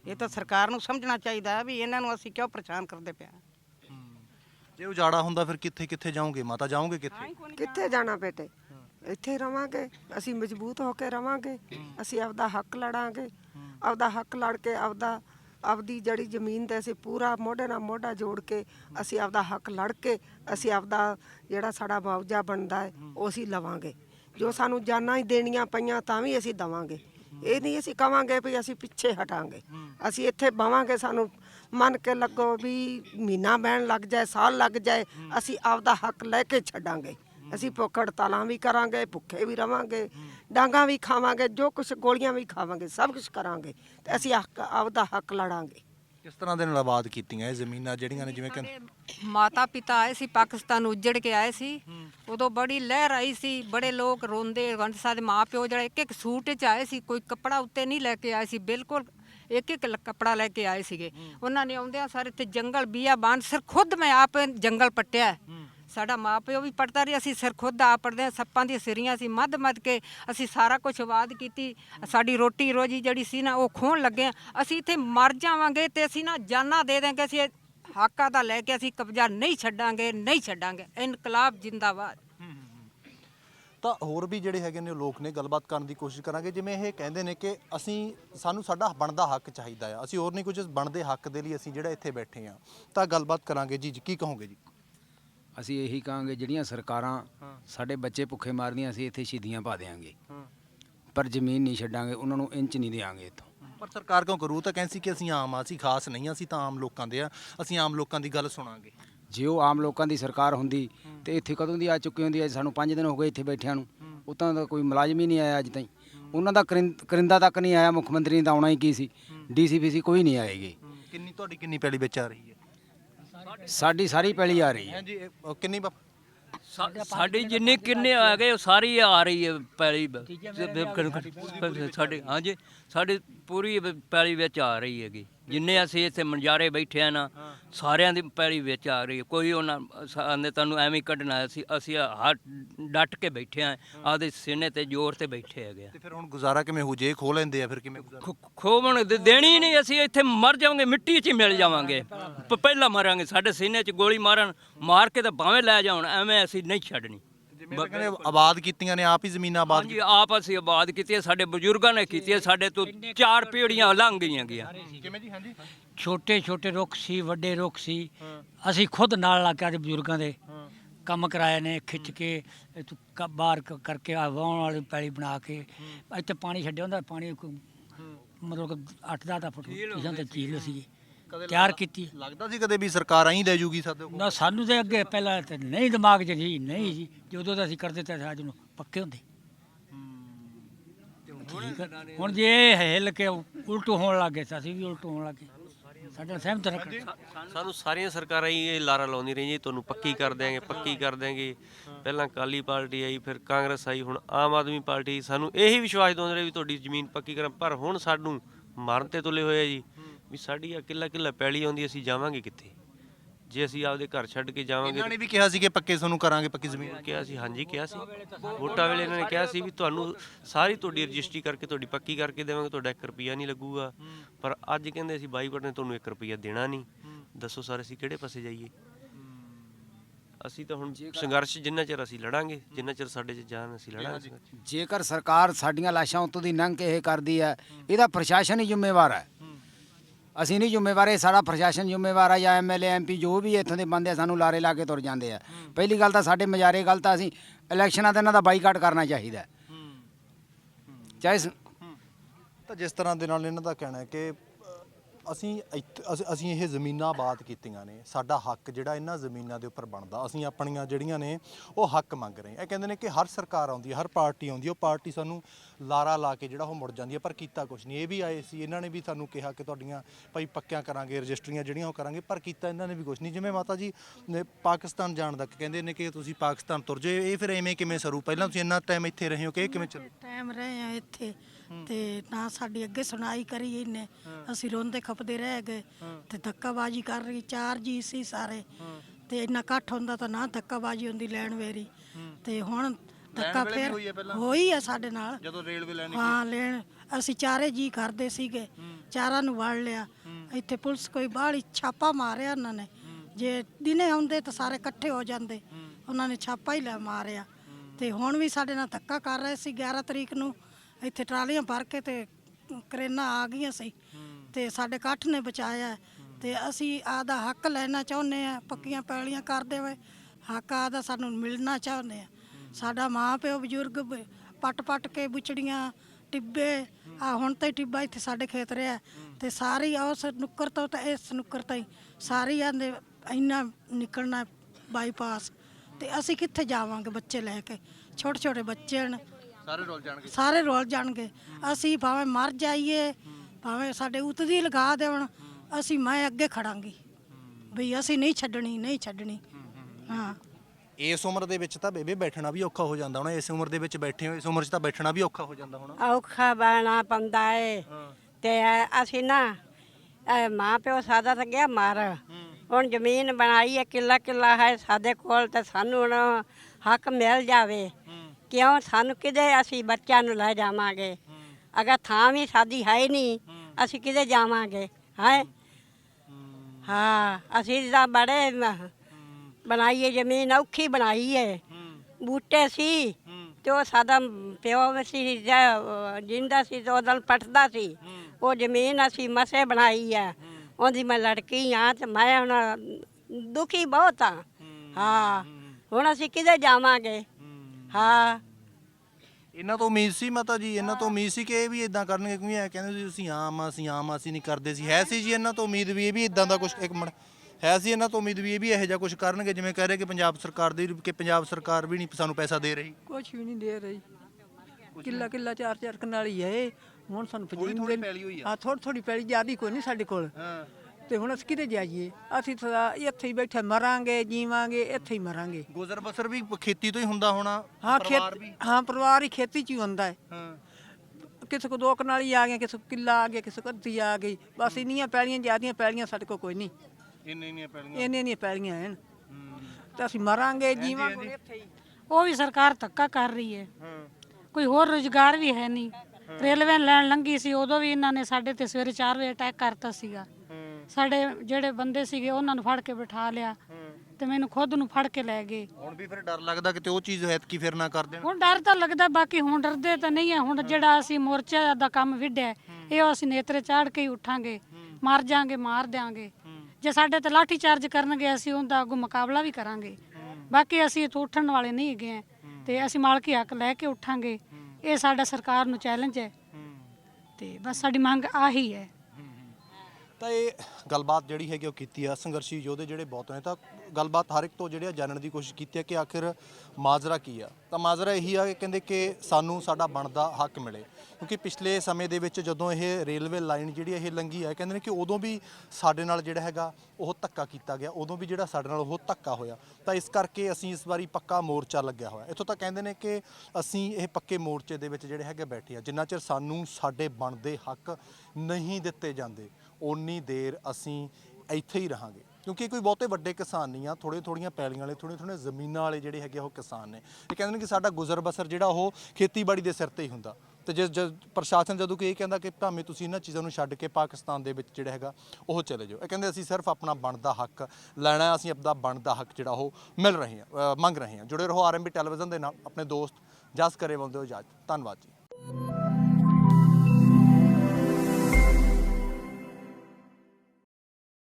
ਇਹ ਤਾਂ ਸਰਕਾਰ ਨੂੰ ਸਮਝਣਾ ਚਾਹੀਦਾ ਵੀ ਇਹਨਾਂ ਨੂੰ ਅਸੀਂ ਕਿਉਂ ਪਰੇਸ਼ਾਨ ਕਰਦੇ ਪਿਆ ਜੇ ਉਜਾੜਾ ਹੁੰਦਾ ਫਿਰ ਕਿੱਥੇ ਕਿੱਥੇ ਜਾਓਗੇ? ਮਾਤਾ ਜਾਓਗੇ ਕਿੱਥੇ? ਕਿੱਥੇ ਜਾਣਾ ਬੇਟੇ? ਇੱਥੇ ਰਵਾਂਗੇ ਅਸੀਂ ਮਜ਼ਬੂਤ ਹੋ ਕੇ ਰਵਾਂਗੇ ਅਸੀਂ ਆਪਦਾ ਹੱਕ ਲੜਾਂਗੇ ਆਪਦਾ ਹੱਕ ਲੜ ਕੇ ਆਪਦਾ ਆਪਦੀ ਜਿਹੜੀ ਜ਼ਮੀਨ ਤੇ ਅਸੀਂ ਪੂਰਾ ਮੋਢੇ ਨਾਲ ਮੋਢਾ ਜੋੜ ਕੇ ਅਸੀਂ ਆਪਦਾ ਹੱਕ ਲੜ ਕੇ ਅਸੀਂ ਆਪਦਾ ਜਿਹੜਾ ਸਾਡਾ ਮੁਆਵਜ਼ਾ ਬਣਦਾ ਹੈ ਉਹ ਅਸੀਂ ਲਵਾਂਗੇ। ਜੋ ਸਾਨੂੰ ਜਾਨਾਂ ਹੀ ਦੇਣੀਆਂ ਪਈਆਂ ਤਾਂ ਵੀ ਅਸੀਂ ਦਵਾਂਗੇ। ਇਹ ਨਹੀਂ ਅਸੀਂ ਕਵਾਂਗੇ ਵੀ ਅਸੀਂ ਪਿੱਛੇ ਹਟਾਂਗੇ। ਅਸੀਂ ਇੱਥੇ ਬਵਾਂਗੇ ਸਾਨੂੰ ਮੰਨ ਕੇ ਲੱਗੋ ਵੀ ਮਹੀਨਾ ਬਹਿਣ ਲੱਗ ਜਾਏ, ਸਾਲ ਲੱਗ ਜਾਏ, ਅਸੀਂ ਆਪਦਾ ਹੱਕ ਲੈ ਕੇ ਛੱਡਾਂਗੇ। ਅਸੀਂ ਭੁੱਖ ਹੜਤਾਲਾਂ ਵੀ ਕਰਾਂਗੇ, ਭੁੱਖੇ ਵੀ ਰਵਾਂਗੇ, ਡਾਂਗਾ ਵੀ ਖਾਵਾਂਗੇ, ਜੋ ਕੁਝ ਗੋਲੀਆਂ ਵੀ ਖਾਵਾਂਗੇ, ਸਭ ਕੁਝ ਕਰਾਂਗੇ। ਤੇ ਅਸੀਂ ਹੱਕ ਆਪਦਾ ਹੱਕ ਲੜਾਂਗੇ। ਕਿਸ ਤਰ੍ਹਾਂ ਦੇ ਨਾਲ ਆਬਾਦ ਕੀਤੀਆਂ ਇਹ ਜ਼ਮੀਨਾਂ ਜਿਹੜੀਆਂ ਨੇ ਜਿਵੇਂ ਕਿ ਮਾਤਾ ਪਿਤਾ ਆਏ ਸੀ ਪਾਕਿਸਤਾਨ ਉੱਜੜ ਕੇ ਆਏ ਸੀ। ਉਦੋਂ ਬੜੀ ਲਹਿਰ ਆਈ ਸੀ ਬੜੇ ਲੋਕ ਰੋਂਦੇ ਵੰਡਸਾ ਦੇ ਮਾਪਿਓ ਜਿਹੜਾ ਇੱਕ ਇੱਕ ਸੂਟ ਚ ਆਏ ਸੀ ਕੋਈ ਕੱਪੜਾ ਉੱਤੇ ਨਹੀਂ ਲੈ ਕੇ ਆਏ ਸੀ ਬਿਲਕੁਲ ਇੱਕ ਇੱਕ ਕੱਪੜਾ ਲੈ ਕੇ ਆਏ ਸੀਗੇ। ਉਹਨਾਂ ਨੇ ਆਉਂਦਿਆਂ ਸਾਰੇ ਇੱਥੇ ਜੰਗਲ ਬੀਆਬਾਨ ਸਿਰ ਖੁਦ ਮੈਂ ਆਪ ਜੰਗਲ ਪੱਟਿਆ। ਸਾਡਾ ਮਾਪਿਓ ਵੀ ਪੜਦਾ ਰਿਹਾ ਅਸੀਂ ਸਿਰ ਖੁਦ ਆ ਪੜਦੇ ਹਾਂ ਸੱਪਾਂ ਦੀਆਂ ਸਿਰੀਆਂ ਸੀ, ਮੱਧ ਮੱਧ ਕੇ ਅਸੀਂ ਸਾਰਾ ਕੁਝ ਆਬਾਦ ਕੀਤੀ, ਸਾਡੀ ਰੋਟੀ ਰੋਜੀ ਜਿਹੜੀ ਸੀ ਨਾ ਉਹ ਖੋਣ ਲੱਗੇ ਹਾਂ। ਅਸੀਂ ਇੱਥੇ ਮਰ ਜਾਵਾਂਗੇ ਤੇ ਅਸੀਂ ਨਾ ਜਾਨਾਂ ਦੇ ਦੇਂਗੇ ਅਸੀਂ ਇਹ ਹੱਕਾਂ ਦਾ ਲੈ ਕੇ ਅਸੀਂ ਕਬਜ਼ਾ ਨਹੀਂ ਛੱਡਾਂਗੇ ਨਹੀਂ ਛੱਡਾਂਗੇ। ਇਨਕਲਾਬ ਜਿੰਦਾਬਾਦ। ਤਾਂ ਹੋਰ ਵੀ ਜਿਹੜੇ ਹੈਗੇ ਨੇ ਲੋਕ ਨੇ, ਗੱਲਬਾਤ ਕਰਨ ਦੀ ਕੋਸ਼ਿਸ਼ ਕਰਾਂਗੇ, ਜਿਵੇਂ ਇਹ ਕਹਿੰਦੇ ਨੇ ਕਿ ਅਸੀਂ, ਸਾਨੂੰ ਸਾਡਾ ਬਣਦਾ ਹੱਕ ਚਾਹੀਦਾ ਆ। ਅਸੀਂ ਹੋਰ ਨਹੀਂ ਕੁਝ ਬਣਦੇ ਹੱਕ ਦੇ ਲਈ ਅਸੀਂ ਜਿਹੜਾ ਇੱਥੇ ਬੈਠੇ ਆ। ਤਾਂ ਗੱਲਬਾਤ ਕਰਾਂਗੇ ਜੀ ਜੀ ਕੀ ਕਹੋਗੇ ਜੀ? ਅਸੀਂ ਇਹੀ ਕਹਾਂਗੇ ਜਿਹੜੀਆਂ ਸਰਕਾਰਾਂ ਸਾਡੇ ਬੱਚੇ ਭੁੱਖੇ ਮਾਰਦੀਆਂ ਅਸੀਂ ਇੱਥੇ ਸ਼ਹੀਦੀਆਂ ਪਾ ਦੇਾਂਗੇ ਪਰ ਜ਼ਮੀਨ ਨਹੀਂ ਛੱਡਾਂਗੇ ਉਹਨਾਂ ਨੂੰ ਇੰਚ ਨਹੀਂ ਦੇਾਂਗੇ ਇੱਥੋਂ। ਪਰ ਸਰਕਾਰ ਕਿਉਂ ਕਰੂ? ਤਾਂ ਕਹਿੰਦੀ ਸੀ ਕਿ ਅਸੀਂ ਆਮ ਆ ਅਸੀਂ ਖਾਸ ਨਹੀਂ ਆ, ਅਸੀਂ ਤਾਂ ਆਮ ਲੋਕਾਂ ਦੇ ਆ ਅਸੀਂ ਆਮ ਲੋਕਾਂ ਦੀ ਗੱਲ ਸੁਣਾਂਗੇ। ਜੇ ਉਹ ਆਮ ਲੋਕਾਂ ਦੀ ਸਰਕਾਰ ਹੁੰਦੀ ਤੇ ਇੱਥੇ ਕਦੋਂ ਦੀ ਆ ਚੁੱਕੀ ਹੁੰਦੀ ਅੱਜ ਸਾਨੂੰ 5 ਦਿਨ ਹੋ ਗਏ ਇੱਥੇ ਬੈਠਿਆਂ ਨੂੰ। ਉਤਾਂ ਦਾ ਕੋਈ ਮੁਲਾਜ਼ਮ ਹੀ ਨਹੀਂ ਆਇਆ ਅੱਜ ਤਾਈਂ। ਉਹਨਾਂ ਦਾ ਕਰਿੰ- ਕਰਿੰਦਾ ਤੱਕ ਨਹੀਂ ਆਇਆ ਮੁੱਖ ਮੰਤਰੀ ਨੇ ਤਾਂ ਆਉਣਾ ਹੀ ਕੀ ਸੀ? ਡੀਸੀਪੀਸੀ ਕੋਈ ਨਹੀਂ ਆਏਗੀ। ਕਿੰਨੀ ਤੁਹਾਡੀ ਕਿੰਨੀ ਪੈਲੀ ਵਿੱਚ ਆ ਰਹੀ ਹੈ? ਸਾਡੀ ਸਾਰੀ ਪੈਲੀ ਆ ਰਹੀ ਹੈ। ਹਾਂਜੀ ਇਹ, ਕਿੰਨੀ ਬਾਪ- ਸਾ- ਸਾਡੀ ਜਿੰਨੀ ਕਿੰਨੇ ਆ ਗਏ ਉਹ ਸਾਰੀ ਆ ਰਹੀ ਹੈ ਪੈਲੀ ਬ- ਸਾਡੇ ਹਾਂਜੀ ਸਾਡੀ ਪੂਰੀ ਬ- ਪੈਲੀ ਵਿੱਚ ਆ ਰਹੀ ਹੈਗੀ। ਜਿੰਨੇ ਅਸੀਂ ਇੱਥੇ ਮੰਜਾਰੇ ਬੈਠੇ ਆ ਨਾ ਸਾਰਿਆਂ ਦੀ ਪੈਲੀ ਵਿੱਚ ਆ ਰਹੀ ਹੈ। ਕੋਈ ਉਹਨਾਂ ਨੇ ਤੁਹਾਨੂੰ ਐਵੇਂ ਹੀ ਕੱਢਣਾ ਅਸੀਂ ਅਸੀਂ ਹੱਟ ਡਟ ਕੇ ਬੈਠੇ ਆ ਆਪਦੇ ਸੀਨੇ ਤੇ ਜ਼ੋਰ ਤੇ ਬੈਠੇ ਹੈਗੇ ਆ। ਤੇ ਫਿਰ ਹੁਣ ਗੁਜ਼ਾਰਾ ਕਿਵੇਂ ਹੋ? ਜੇ ਖੋ ਲੈਂਦੇ ਆ ਫਿਰ ਕਿਵੇਂ ਖੋਵਣ ਦੇਣੀ ਨਹੀਂ ਅਸੀਂ ਇੱਥੇ ਮਰ ਜਾਵਾਂਗੇ ਮਿੱਟੀ 'ਚ ਹੀ ਮਿਲ ਜਾਵਾਂਗੇ। ਪਹਿਲਾਂ ਮਰਾਂਗੇ ਸਾਡੇ ਸੀਨੇ 'ਚ ਗੋਲੀ ਮਾਰਨ ਮਾਰ ਕੇ ਤਾਂ ਭਾਵੇਂ ਲੈ ਜਾਣ ਐਵੇਂ ਅਸੀਂ ਨਹੀਂ ਛੱਡਣੀ। ਜਿਵੇਂ ਤਾਂ ਕਹਿੰਦੇ ਆਬਾਦ ਕੀਤੀਆਂ ਨੇ ਆਪ ਹੀ ਜ਼ਮੀਨਾਂ ਆਬਾਦ ਹਾਂਜੀ ਆਪ ਅਸੀਂ ਆਬਾਦ ਕੀਤੀ ਸਾਡੇ ਬਜ਼ੁਰਗਾਂ ਨੇ ਕੀਤੀ ਹੈ ਸਾਡੇ ਤੋਂ ਚਾਰ ਪੀੜ੍ਹੀਆਂ ਲੰਘ ਗਈਆਂ ਗਿਆ। ਕਿਵੇਂ ਜੀ ਹਾਂਜੀ? ਛੋਟੇ ਛੋਟੇ ਰੁੱਖ ਸੀ ਵੱਡੇ ਰੁੱਖ ਸੀ। ਅਸੀਂ ਖੁਦ ਨਾਲ ਲਾ ਕੇ ਅੱਜ ਬਜ਼ੁਰਗਾਂ ਦੇ ਕੰਮ ਕਰਾਏ ਨੇ ਖਿੱਚ ਕੇ ਇੱਥੋਂ ਕ- ਬਾਹਰ ਕ- ਕਰਕੇ ਆ ਵਾਹੁਣ ਵਾਲੀ ਪੈਲੀ ਬਣਾ ਕੇ। ਇੱਥੇ ਪਾਣੀ ਛੱਡਿਆ ਹੁੰਦਾ ਪਾਣੀ ਮਤਲਬ 8-10 ਫੁੱਟ ਤੇ ਚੀਲ ਤਿਆਰ ਕੀਤੀ। ਲੱਗਦਾ ਸੀ ਕਦੇ ਵੀ ਸਰਕਾਰ ਆਈ ਲੈ ਜੂਗੀ ਸਾਡੇ ਕੋਲ? ਨਾ ਸਾਨੂੰ ਤੇ ਅੱਗੇ ਪਹਿਲਾਂ ਤੇ ਨਹੀਂ ਦਿਮਾਗ 'ਚ ਜੀ ਨਹੀਂ ਜੀ ਜਦੋਂ ਤਾਂ ਅਸੀਂ ਕਰਦੇ ਤੇ ਅੱਜ ਨੂੰ ਪੱਕੇ ਹੁੰਦੇ। ਠੀਕ ਹੈ। ਹੁਣ ਜੇ ਇਹ ਹਿੱਲ ਕੇ ਉਲਟੂ ਹੋਣ ਲੱਗੇ ਤਾਂ ਅਸੀਂ ਵੀ ਉਲਟੂ ਹੋਣ ਲੱਗੇ ਸਾਡੇ ਸਹਿਮਤ ਰੱਖ ਸਾਨੂੰ ਸਾਰੀਆਂ ਸਰਕਾਰਾਂ ਹੀ ਇਹ ਲਾਰਾ ਲਾਉਂਦੀ ਰਹੀਆਂ ਜੀ ਤੁਹਾਨੂੰ ਪੱਕੀ ਕਰ ਦਿਆਂਗੇ ਪੱਕੀ ਕਰ ਦਿਆਂਗੇ। ਪਹਿਲਾਂ ਕਾਲੀ ਪਾਰਟੀ ਆਈ ਫਿਰ ਕਾਂਗਰਸ ਆਈ ਹੁਣ ਆਮ ਆਦਮੀ ਪਾਰਟੀ ਸਾਨੂੰ ਇਹੀ ਵਿਸ਼ਵਾਸ ਦਿਵਾਉਂਦੇ ਰਹੇ ਵੀ ਤੁਹਾਡੀ ਜ਼ਮੀਨ ਪੱਕੀ ਕਰਾਂ ਪਰ ਹੁਣ ਸਾਨੂੰ ਮਰਨ ਤੇ ਤੁਲੇ ਹੋਏ ਆ ਜੀ। ਵੀ ਸਾਡੀ ਆ ਕਿੱਲਾ ਕਿੱਲਾ ਪੈਲੀ ਆਉਂਦੀ ਅਸੀਂ ਜਾਵਾਂਗੇ ਕਿੱਥੇ? ਜੇ ਅਸੀਂ ਆਪਦੇ ਘਰ ਛੱਡ ਕੇ ਜਾਵਾਂਗੇ ਇਹਨਾਂ ਨੇ ਵੀ ਕਿਹਾ ਸੀ ਕਿ ਪੱਕੇ ਤੁਹਾਨੂੰ ਕਰਾਂਗੇ ਪੱਕੀ ਜ਼ਮੀਨ। ਕਿਹਾ ਸੀ ਹਾਂਜੀ ਕਿਹਾ ਸੀ। ਵੋਟਾਂ ਵੇਲੇ ਇਹਨਾਂ ਨੇ ਕਿਹਾ ਸੀ ਵੀ ਤੁਹਾਨੂੰ ਸਾਰੀ ਤੁਹਾਡੀ ਰਜਿਸਟਰੀ ਕਰਕੇ ਤੁਹਾਡੀ ਪੱਕੀ ਕਰਕੇ ਦੇਵਾਂਗੇ ਤੁਹਾਡਾ 1 ਰੁਪਿਆ ਨਹੀਂ ਲੱਗੂਗਾ। ਪਰ ਅੱਜ ਕਹਿੰਦੇ ਅਸੀਂ ਬਾਈਕਾਟ ਨੇ ਤੁਹਾਨੂੰ 1 ਰੁਪਿਆ ਦੇਣਾ ਨਹੀਂ। ਦੱਸੋ ਸਰ ਅਸੀਂ ਕਿਹੜੇ ਪਾਸੇ ਜਾਈਏ? ਅਸੀਂ ਤਾਂ ਹੁਣ ਸੰਘਰਸ਼ ਜਿੰਨਾ ਚਿਰ ਅਸੀਂ ਲੜਾਂਗੇ ਜਿੰਨਾ ਚਿਰ ਸਾਡੇ 'ਚ ਜਾਨ ਅਸੀਂ ਲੜਾਂਗੇ। ਜੇਕਰ ਸਰਕਾਰ ਸਾਡੀਆਂ ਲਾਸ਼ਾਂ ਉੱਤੋਂ ਦੀ ਲੰਘ ਕੇ ਇਹ ਕਰਦੀ ਹੈ ਇਹਦਾ ਪ੍ਰਸ਼ਾਸਨ ਹੀ ਜ਼ਿੰਮੇਵਾਰ ਹੈ। ਅਸੀਂ ਨਹੀਂ ਜ਼ਿੰਮੇਵਾਰ ਇਹ ਸਾਡਾ ਪ੍ਰਸ਼ਾਸਨ ਜ਼ਿੰਮੇਵਾਰ ਹੈ ਜਾਂ ਐਮਐਲਏ ਐਮਪੀ ਜੋ ਵੀ ਇੱਥੋਂ ਦੇ ਬੰਦੇ ਆ, ਸਾਨੂੰ ਲਾਰੇ ਲਾ ਕੇ ਤੁਰ ਜਾਂਦੇ ਆ। ਪਹਿਲੀ ਗੱਲ ਤਾਂ ਸਾਡੇ ਮਜਾਰੇ ਗੱਲ ਤਾਂ ਅਸੀਂ ਇਲੈਕਸ਼ਨਾਂ ਤੇ ਇਹਨਾਂ ਦਾ ਬਾਈਕਾਟ ਕਰਨਾ ਚਾਹੀਦਾ। ਹੈ। ਚਾਹੇ ਸ- ਤਾਂ ਜਿਸ ਤਰ੍ਹਾਂ ਦੇ ਨਾਲ ਇਹਨਾਂ ਦਾ ਕਹਿਣਾ ਹੈ ਕਿ ਅਸੀਂ ਇੱਥ- ਅਸੀਂ- ਅਸੀਂ ਇਹ ਜ਼ਮੀਨਾਂ ਬਾਤ ਕੀਤੀਆਂ ਨੇ, ਸਾਡਾ ਹੱਕ ਜਿਹੜਾ ਇਹਨਾਂ ਜ਼ਮੀਨਾਂ ਦੇ ਉੱਪਰ ਬਣਦਾ। ਅਸੀਂ ਆਪਣੀਆਂ ਜਿਹੜੀਆਂ ਨੇ, ਉਹ ਹੱਕ ਮੰਗ ਰਹੇ ਹਾਂ। ਇਹ ਕਹਿੰਦੇ ਨੇ ਕਿ ਹਰ ਸਰਕਾਰ ਆਉਂਦੀ ਹੈ, ਹਰ ਪਾਰਟੀ ਆਉਂਦੀ ਹੈ, ਉਹ ਪਾਰਟੀ ਸਾਨੂੰ ਲਾਰਾ ਲਾ ਕੇ ਜਿਹੜਾ ਉਹ ਮੁੜ ਜਾਂਦੀ ਹੈ, ਪਰ ਕੀਤਾ ਕੁਛ ਨਹੀਂ। ਇਹ ਵੀ ਆਏ ਸੀ, ਇਹਨਾਂ ਨੇ ਵੀ ਸਾਨੂੰ ਕਿਹਾ ਕਿ ਤੁਹਾਡੀਆਂ ਭਾਈ ਪੱਕਿਆਂ ਕਰਾਂਗੇ, ਰਜਿਸਟਰੀਆਂ ਜਿਹੜੀਆਂ ਉਹ ਕਰਾਂਗੇ, ਪਰ ਕੀਤਾ ਇਹਨਾਂ ਨੇ ਵੀ ਕੁਛ ਨਹੀਂ। ਜਿਵੇਂ ਮਾਤਾ ਜੀ, ਨੇ ਪਾਕਿਸਤਾਨ ਜਾਣ ਤੱਕ ਕਹਿੰਦੇ ਨੇ ਕਿ ਤੁਸੀਂ ਪਾਕਿਸਤਾਨ ਤੁਰ ਜਾਓ ਇਹ ਫਿਰ ਐਵੇਂ ਕਿਵੇਂ ਸਰੂ ਪਹਿਲਾਂ ਤੁਸੀਂ ਇੰਨਾ ਟਾਈਮ ਇੱਥੇ ਰਹੇ ਹੋ ਕਿ ਇਹ ਕਿਵੇਂ ਚੱਲੂ ਟਾਈਮ ਰਹੇ ਆ ਇੱਥੇ। ਤੇ ਨਾ ਸਾਡੀ ਅੱਗੇ ਸੁਣਾਈ ਕਰੀ ਇਹਨੇ। ਅਸੀਂ ਰੋਂਦੇ ਖਪਦੇ ਰਹਿ ਗਏ ਤੇ ਧੱਕਾਬਾਜੀ ਕਰ ਰਹੀ ਚਾਰ ਜੀ ਸੀ ਸਾਰੇ। ਤੇ ਇੰਨਾ ਇਕੱਠ ਹੁੰਦਾ ਤਾਂ ਨਾ ਧੱਕਾਬਾਜੀ ਹੁੰਦੀ ਲੈਣ ਵੇਰੀ। ਤੇ ਹੁਣ ਧੱਕਾ ਵੇਲੇ ਵੀ ਫੇਰ ਹੋਈ ਹੈ ਪਹਿਲਾਂ? ਹੋਈ ਆ ਸਾਡੇ ਨਾਲ। ਜਦੋਂ ਰੇਲਵੇ ਲਾਈਨ ਹਾਂ ਲੈਣ। ਅਸੀਂ ਚਾਰੇ ਜੀ ਕਰਦੇ ਸੀਗੇ। ਚਾਰਾਂ ਨੂੰ ਵੜ ਲਿਆ। ਇੱਥੇ ਪੁਲਿਸ ਕੋਈ ਬਾਹਲੀ ਛਾਪਾ ਮਾਰਿਆ ਉਹਨਾਂ ਨੇ। ਜੇ ਦਿਨੇ ਆਉਂਦੇ ਤਾਂ ਸਾਰੇ ਇਕੱਠੇ ਹੋ ਜਾਂਦੇ। ਉਹਨਾਂ ਨੇ ਛਾਪਾ ਹੀ ਲੈ ਮਾਰਿਆ। ਤੇ ਹੁਣ ਵੀ ਸਾਡੇ ਨਾਲ ਧੱਕਾ ਕਰ ਰਹੇ ਸੀ 11 ਤਰੀਕ ਨੂੰ। ਇੱਥੇ ਟਰਾਲੀਆਂ ਭਰ ਕੇ ਤੇ ਕਰੇਨਾ ਆ ਗਈਆਂ ਸੀ। ਤੇ ਸਾਡੇ ਇਕੱਠ ਨੇ ਬਚਾਇਆ। ਹੈ। ਤੇ ਅਸੀਂ ਆਦਾ ਹੱਕ ਲੈਣਾ ਚਾਹੁੰਦੇ ਆ ਪੱਕੀਆਂ ਪੈਲੀਆਂ ਕਰਦੇ ਹੋਏ ਹੱਕ ਆਦਾ ਸਾਨੂੰ ਮਿਲਣਾ ਚਾਹੁੰਦੇ ਆ ਸਾਡਾ ਮਾਂ ਪਿਓ ਬਜ਼ੁਰਗ ਬ- ਪੱਟ ਪੱਟ ਕੇ ਬੁਚੜੀਆਂ, ਟਿੱਬੇ ਆ ਹੁਣ ਤਾਂ ਹੀ ਟਿੱਬਾ ਇੱਥੇ ਸਾਡੇ ਖੇਤ ਰਿਹਾ। ਤੇ ਸਾਰੀ ਉਸ ਨੁੱਕਰ ਤੋਂ ਤਾਂ ਇਸ ਨੁੱਕਰ ਤਾਈਂ ਸਾਰੀ ਆਂਦੇ ਇੰਨਾ ਨਿਕਲਣਾ ਬਾਈਪਾਸ ਤੇ ਅਸੀਂ ਕਿੱਥੇ ਜਾਵਾਂਗੇ ਬੱਚੇ ਲੈ ਕੇ? ਛੋਟੇ ਛੋਟੇ ਬੱਚੇ ਹਨ। ਸਾਰੇ ਰੁੱਲ ਜਾਣਗੇ। ਸਾਰੇ ਰੋਲ ਜਾਣਗੇ। ਅਸੀਂ ਭਾਵੇਂ ਮਰ ਜਾਈਏ ਭਾਵੇਂ ਸਾਡੇ ਉਤਦੀ ਲਗਾ ਦੇਵਣ ਅਸੀਂ ਮੈਂ ਅੱਗੇ ਖੜਾਂਗੀ। ਵੀ ਅਸੀਂ ਨਹੀਂ ਛੱਡਣੀ ਨਹੀਂ ਛੱਡਣੀ। ਹਾਂ। ਇਸ ਉਮਰ ਦੇ ਵਿੱਚ ਤਾਂ ਬੇਬੇ ਬੈਠਣਾ ਵੀ ਔਖਾ ਹੋ ਜਾਂਦਾ ਹੋਣਾ। ਇਸ ਉਮਰ ਦੇ ਵਿੱਚ ਬੈਠੇ ਹੋ ਇਸ ਉਮਰ 'ਚ ਤਾਂ ਬੈਠਣਾ ਵੀ ਔਖਾ ਹੋ ਜਾਂਦਾ ਹੋਣਾ। ਔਖਾ ਬਣਾ ਪੰਦਾ ਏ। ਤੇ ਅਸੀਂ ਨਾ ਇਹ ਮਾਂ ਪਿਓ ਸਾਦਾ ਤਾਂ ਗਿਆ ਮਾਰ। ਹੁਣ ਜ਼ਮੀਨ ਬਣਾਈ ਹੈ ਕਿੱਲਾ ਕਿੱਲਾ ਹੈ ਸਾਡੇ ਕੋਲ ਤੇ ਸਾਨੂੰ ਹੁਣ ਹੱਕ ਮਿਲ ਜਾਵੇ। ਕਿਉਂ? ਸਾਨੂੰ ਕਿਤੇ ਅਸੀਂ ਬੱਚਿਆਂ ਨੂੰ ਲੈ ਜਾਵਾਂਗੇ। ਅਗਰ ਥਾਂ ਵੀ ਸਾਡੀ ਹੈ ਹੀ ਨਹੀਂ, ਅਸੀਂ ਕਿਤੇ ਜਾਵਾਂਗੇ, ਹੈ? ਹਾਂ, ਅਸੀਂ ਤਾਂ ਬੜੇ ਮ- ਬਣਾਈਏ ਜ਼ਮੀਨ, ਔਖੀ ਬਣਾਈ ਏ। ਬੂਟੇ ਸੀ, ਤੇ ਉਹ ਸਾਡਾ ਪਿਓ ਵੀ ਸੀ, ਜਾਂ ਜਿੰਦਾ ਸੀ, ਤੇ ਉਹਦਲ ਪਟਦਾ ਸੀ। ਉਹ ਜ਼ਮੀਨ ਅਸੀਂ ਮਸੇ ਬਣਾਈ ਹੈ ਉਹਦੀ ਮੈਂ ਲੜਕੀ ਆ, ਤੇ ਮੈਂ ਹੁਣ ਦੁਖੀ ਬਹੁਤ ਆ। ਹਾਂ, ਹੁਣ ਅਸੀਂ ਕਿਤੇ ਜਾਵਾਂਗੇ। ਹਾਂ। ਇਹਨਾਂ ਤੋਂ ਉਮੀਦ ਸੀ ਮਾਤਾ ਜੀ ਇਹਨਾਂ ਤੋਂ ਉਮੀਦ ਸੀ ਕਿ ਇਹ ਵੀ ਇਦਾਂ ਕਰਨਗੇ ਕਿਉਂਕਿ ਇਹ ਕਹਿੰਦੇ ਸੀ ਤੁਸੀਂ ਆਮ ਆ ਅਸੀਂ ਆਮ ਆ ਅਸੀਂ ਨਹੀਂ ਕਰਦੇ ਸੀ ਹੈ ਸੀ ਜੀ ਇਹਨਾਂ ਤੋਂ ਉਮੀਦ ਵੀ ਇਹ ਵੀ ਇਦਾਂ ਦਾ ਕੁਝ ਇੱਕ ਮਿੰਟ ਹੈ ਸੀ ਇਹਨਾਂ ਤੋਂ ਉਮੀਦ ਵੀ ਇਹ ਵੀ ਇਹੋ ਜਿਹਾ ਕੁਝ ਕਰਨਗੇ ਜਿਵੇਂ ਕਹਿ ਰਹੇ ਕਿ ਪੰਜਾਬ ਸਰਕਾਰ ਦੀ ਕਿ ਪੰਜਾਬ ਸਰਕਾਰ ਵੀ ਨਹੀਂ ਸਾਨੂੰ ਪੈਸਾ ਦੇ ਰਹੀ। ਕੁਛ ਵੀ ਨਹੀਂ ਦੇ ਰਹੀ। ਕਿੱਲਾ ਕਿੱਲਾ ਚਾਰ ਚਾਰ ਕਨਾਲੀ ਹੈ ਇਹ। ਹੁਣ ਸਾਨੂੰ ਥੋੜ੍ਹੀ ਫਜੀਨ ਥੋੜ੍ਹੀ ਪੈਲੀ ਹੋਈ ਆ। ਹਾਂ ਥੋੜੀ ਥੋੜੀ ਪੈਲੀ ਜਿਆਦੀ ਕੋਈ ਨਹੀਂ ਸਾਡੇ ਕੋਲ। ਹਾਂ। ਤੇ ਹੁਣ ਅਸੀਂ ਕਿਤੇ ਜਾਈਏ? ਅਸੀਂ ਤਾਂ ਇੱਥੇ ਹੀ ਬੈਠੇ ਮਰਾਂਗੇ ਜੀਵਾਂਗੇ ਇੱਥੇ ਹੀ ਮਰਾਂਗੇ। ਗੁਜ਼ਰ ਬਸਰ ਵੀ ਖੇਤੀ ਤੋਂ ਹੀ ਹੁੰਦਾ ਹੋਣਾ ਹਾਂ ਪਰਿਵਾਰ ਖੇਤ ਵੀ। ਹਾਂ ਪਰਿਵਾਰ ਹੀ ਖੇਤੀ ਚ ਹੀ ਹੁੰਦਾ ਹੈ। ਹਾਂ। ਕਿਸੇ ਕੋ ਦੋ ਕਨਾਲੀ ਆ ਗਏ ਕਿਸੇ ਕੋ ਕਿੱਲਾ ਆ ਗਿਆ ਕਿਸੇ ਕੋ ਅੱਧੀ ਆ ਗਈ। ਬਸ ਇੰਨੀਆਂ ਪੈਲੀਆਂ ਜਿਆਦੀਆਂ ਪੈਲੀਆਂ ਸਾਡੇ ਕੋਲ ਕੋਈ ਨਹੀਂ। ਇੰਨੇ ਇੰਨੀਆਂ ਪੈਲੀਆਂ। ਇੰਨੀਆਂ ਇੰਨੀਆਂ ਪੈਲੀਆਂ ਹਨ। ਤੇ ਅਸੀਂ ਮਰਾਂਗੇ ਜੀਵਾਂਗੇ ਇੱਥੇ ਹੀ। ਉਹ ਵੀ ਸਰਕਾਰ ਧੱਕਾ ਕਰ ਰਹੀ ਹੈ। ਕੋਈ ਹੋਰ ਰੁਜ਼ਗਾਰ ਵੀ ਹੈ ਨਹੀਂ। ਰੇਲਵੇ ਲੈਣ ਲੰਗੀ ਸੀ ਉਦੋਂ ਵੀ ਇਹਨਾਂ ਨੇ ਸਾਡੇ ਤੇ ਸਵੇਰੇ 4 ਵਜੇ ਅਟੈਕ ਕਰਤਾ ਸੀਗਾ। ਸਾਡੇ ਜਿਹੜੇ ਬੰਦੇ ਸੀਗੇ ਉਹਨਾਂ ਨੂੰ ਫੜ ਕੇ ਬਿਠਾ ਲਿਆ ਤੇ ਮੈਨੂੰ ਖੁਦ ਨੂੰ ਫੜ ਕੇ ਲੈ ਗਏ। ਹੁਣ ਵੀ ਫਿਰ ਡਰ ਲੱਗਦਾ ਕਿ ਤੇ ਉਹ ਚੀਜ਼ ਹੈ ਕਿ ਫਿਰ ਨਾ ਕਰ ਦੇਣ? ਹੁਣ ਡਰ ਤਾਂ ਲੱਗਦਾ ਬਾਕੀ ਹੁਣ ਡਰਦੇ ਤਾਂ ਨਹੀਂ ਹੈ ਹੁਣ ਜਿਹੜਾ ਅਸੀਂ ਮੋਰਚਾ ਦਾ ਕੰਮ ਵਿੱਢਿਆ ਇਹ ਅਸੀਂ ਨੇਤਰੇ ਚਾੜ ਕੇ ਹੀ ਉੱਠਾਂਗੇ ਮਰ ਜਾਾਂਗੇ ਮਾਰ ਦਿਆਂਗੇ। ਜੇ ਸਾਡੇ ਤੇ ਲਾਠੀ ਚਾਰਜ ਕਰਨਗੇ ਅਸੀਂ ਉਹਦਾ ਅੱਗੋਂ ਮੁਕਾਬਲਾ ਵੀ ਕਰਾਂਗੇ। ਬਾਕੀ ਅਸੀਂ ਇੱਥੋਂ ਉੱਠਣ ਵਾਲੇ ਨਹੀਂ ਹੈਗੇ ਹੈ ਤੇ ਅਸੀਂ ਮਾਲਕੀ ਹੱਕ ਲੈ ਕੇ ਉੱਠਾਂਗੇ। ਇਹ ਸਾਡਾ ਸਰਕਾਰ ਨੂੰ ਚੈਲੰਜ ਹੈ। ਤੇ ਬਸ ਸਾਡੀ ਮੰਗ ਆਹੀ ਹੈ। ਤਾਂ ਇਹ ਗੱਲਬਾਤ ਜਿਹੜੀ ਹੈਗੀ ਉਹ ਕੀਤੀ ਆ ਸੰਘਰਸ਼ੀ ਯੋਧੇ ਜਿਹੜੇ ਬਹੁਤ ਨੇ ਤਾਂ ਗੱਲਬਾਤ ਹਰ ਇੱਕ ਤੋਂ ਜਿਹੜੇ ਆ ਜਾਣਨ ਦੀ ਕੋਸ਼ਿਸ਼ ਕੀਤੀ ਹੈ ਕਿ ਆਖਿਰ ਮਾਜਰਾ ਕੀ ਆ। ਤਾਂ ਮਾਜਰਾ ਇਹੀ ਆ ਕਿ ਕਹਿੰਦੇ ਕਿ ਸਾਨੂੰ ਸਾਡਾ ਬਣਦਾ ਹੱਕ ਮਿਲੇ। ਕਿਉਂਕਿ ਪਿਛਲੇ ਸਮੇਂ ਦੇ ਵਿੱਚ ਜਦੋਂ ਇਹ ਰੇਲਵੇ ਲਾਈਨ ਜਿਹੜੀ ਇਹ ਲੰਗੀ ਆ ਕਹਿੰਦੇ ਨੇ ਕਿ ਉਦੋਂ ਵੀ ਸਾਡੇ ਨਾਲ ਜਿਹੜਾ ਹੈਗਾ ਉਹ ਧੱਕਾ ਕੀਤਾ ਗਿਆ। ਉਦੋਂ ਵੀ ਜਿਹੜਾ ਸਾਡੇ ਨਾਲ ਉਹ ਧੱਕਾ ਹੋਇਆ। ਤਾਂ ਇਸ ਕਰਕੇ ਅਸੀਂ ਇਸ ਵਾਰੀ ਪੱਕਾ ਮੋਰਚਾ ਲੱਗਿਆ ਹੋਇਆ। ਇੱਥੋਂ ਤਾਂ ਕਹਿੰਦੇ ਨੇ ਕਿ ਅਸੀਂ ਇਹ ਪੱਕੇ ਮੋਰਚੇ ਦੇ ਵਿੱਚ ਜਿਹੜੇ ਹੈਗੇ ਬੈਠੇ ਆ, ਜਿੰਨਾ ਚਿਰ ਸਾਨੂੰ ਸਾਡੇ ਬਣਦੇ ਹੱਕ ਨਹੀਂ ਦਿੱਤੇ ਜਾਂਦੇ। ਓਨੀ ਦੇਰ ਅਸੀਂ ਇੱਥੇ ਹੀ ਰਹਾਂਗੇ। ਕਿਉਂਕਿ ਕੋਈ ਬਹੁਤੇ ਵੱਡੇ ਕਿਸਾਨ ਨਹੀਂ ਆ ਥੋੜੇ ਥੋੜੀਆਂ ਪੈਲੀਆਂ ਵਾਲੇ ਥੋੜੇ ਥੋੜੇ ਜ਼ਮੀਨਾਂ ਵਾਲੇ ਜਿਹੜੇ ਹੈਗੇ ਆ ਉਹ ਕਿਸਾਨ ਨੇ। ਇਹ ਕਹਿੰਦੇ ਨੇ ਕਿ ਸਾਡਾ ਗੁਜ਼ਰ ਬਸਰ ਜਿਹੜਾ ਉਹ ਖੇਤੀਬਾੜੀ ਦੇ ਸਿਰ ਤੇ ਹੀ ਹੁੰਦਾ। ਤੇ ਜੇ ਜੇ, ਪ੍ਰਸ਼ਾਸਨ ਜਦੋਂ ਕਿ ਇਹ ਕਹਿੰਦਾ ਕਿ ਭਾਵੇਂ ਤੁਸੀਂ ਇਹਨਾਂ ਚੀਜ਼ਾਂ ਨੂੰ ਛੱਡ ਕੇ ਪਾਕਿਸਤਾਨ ਦੇ ਵਿੱਚ ਜਿਹੜਾ ਹੈਗਾ, ਉਹ ਚਲੇ ਜਾਓ। ਇਹ ਕਹਿੰਦੇ ਅਸੀਂ ਸਿਰਫ ਆਪਣਾ ਬਣਦਾ ਹੱਕ ਲੈਣਾ, ਅਸੀਂ ਆਪਣਾ ਬਣਦਾ ਹੱਕ ਜਿਹੜਾ ਉਹ ਮਿਲ ਰਹੇ ਹਾਂ ਮੰਗ ਰਹੇ ਹਾਂ। ਜੁੜੇ ਰਹੋ ਆਰਐਮਬੀ ਟੈਲੀਵਿਜ਼ਨ ਦੇ ਨਾਲ, ਆਪਣੇ ਦੋਸਤ ਜਸ ਕਰੇ ਬੰਦੇ ਹੋ ਇਜਾਜ਼ਤ ਧੰਨਵਾਦ ਜੀ।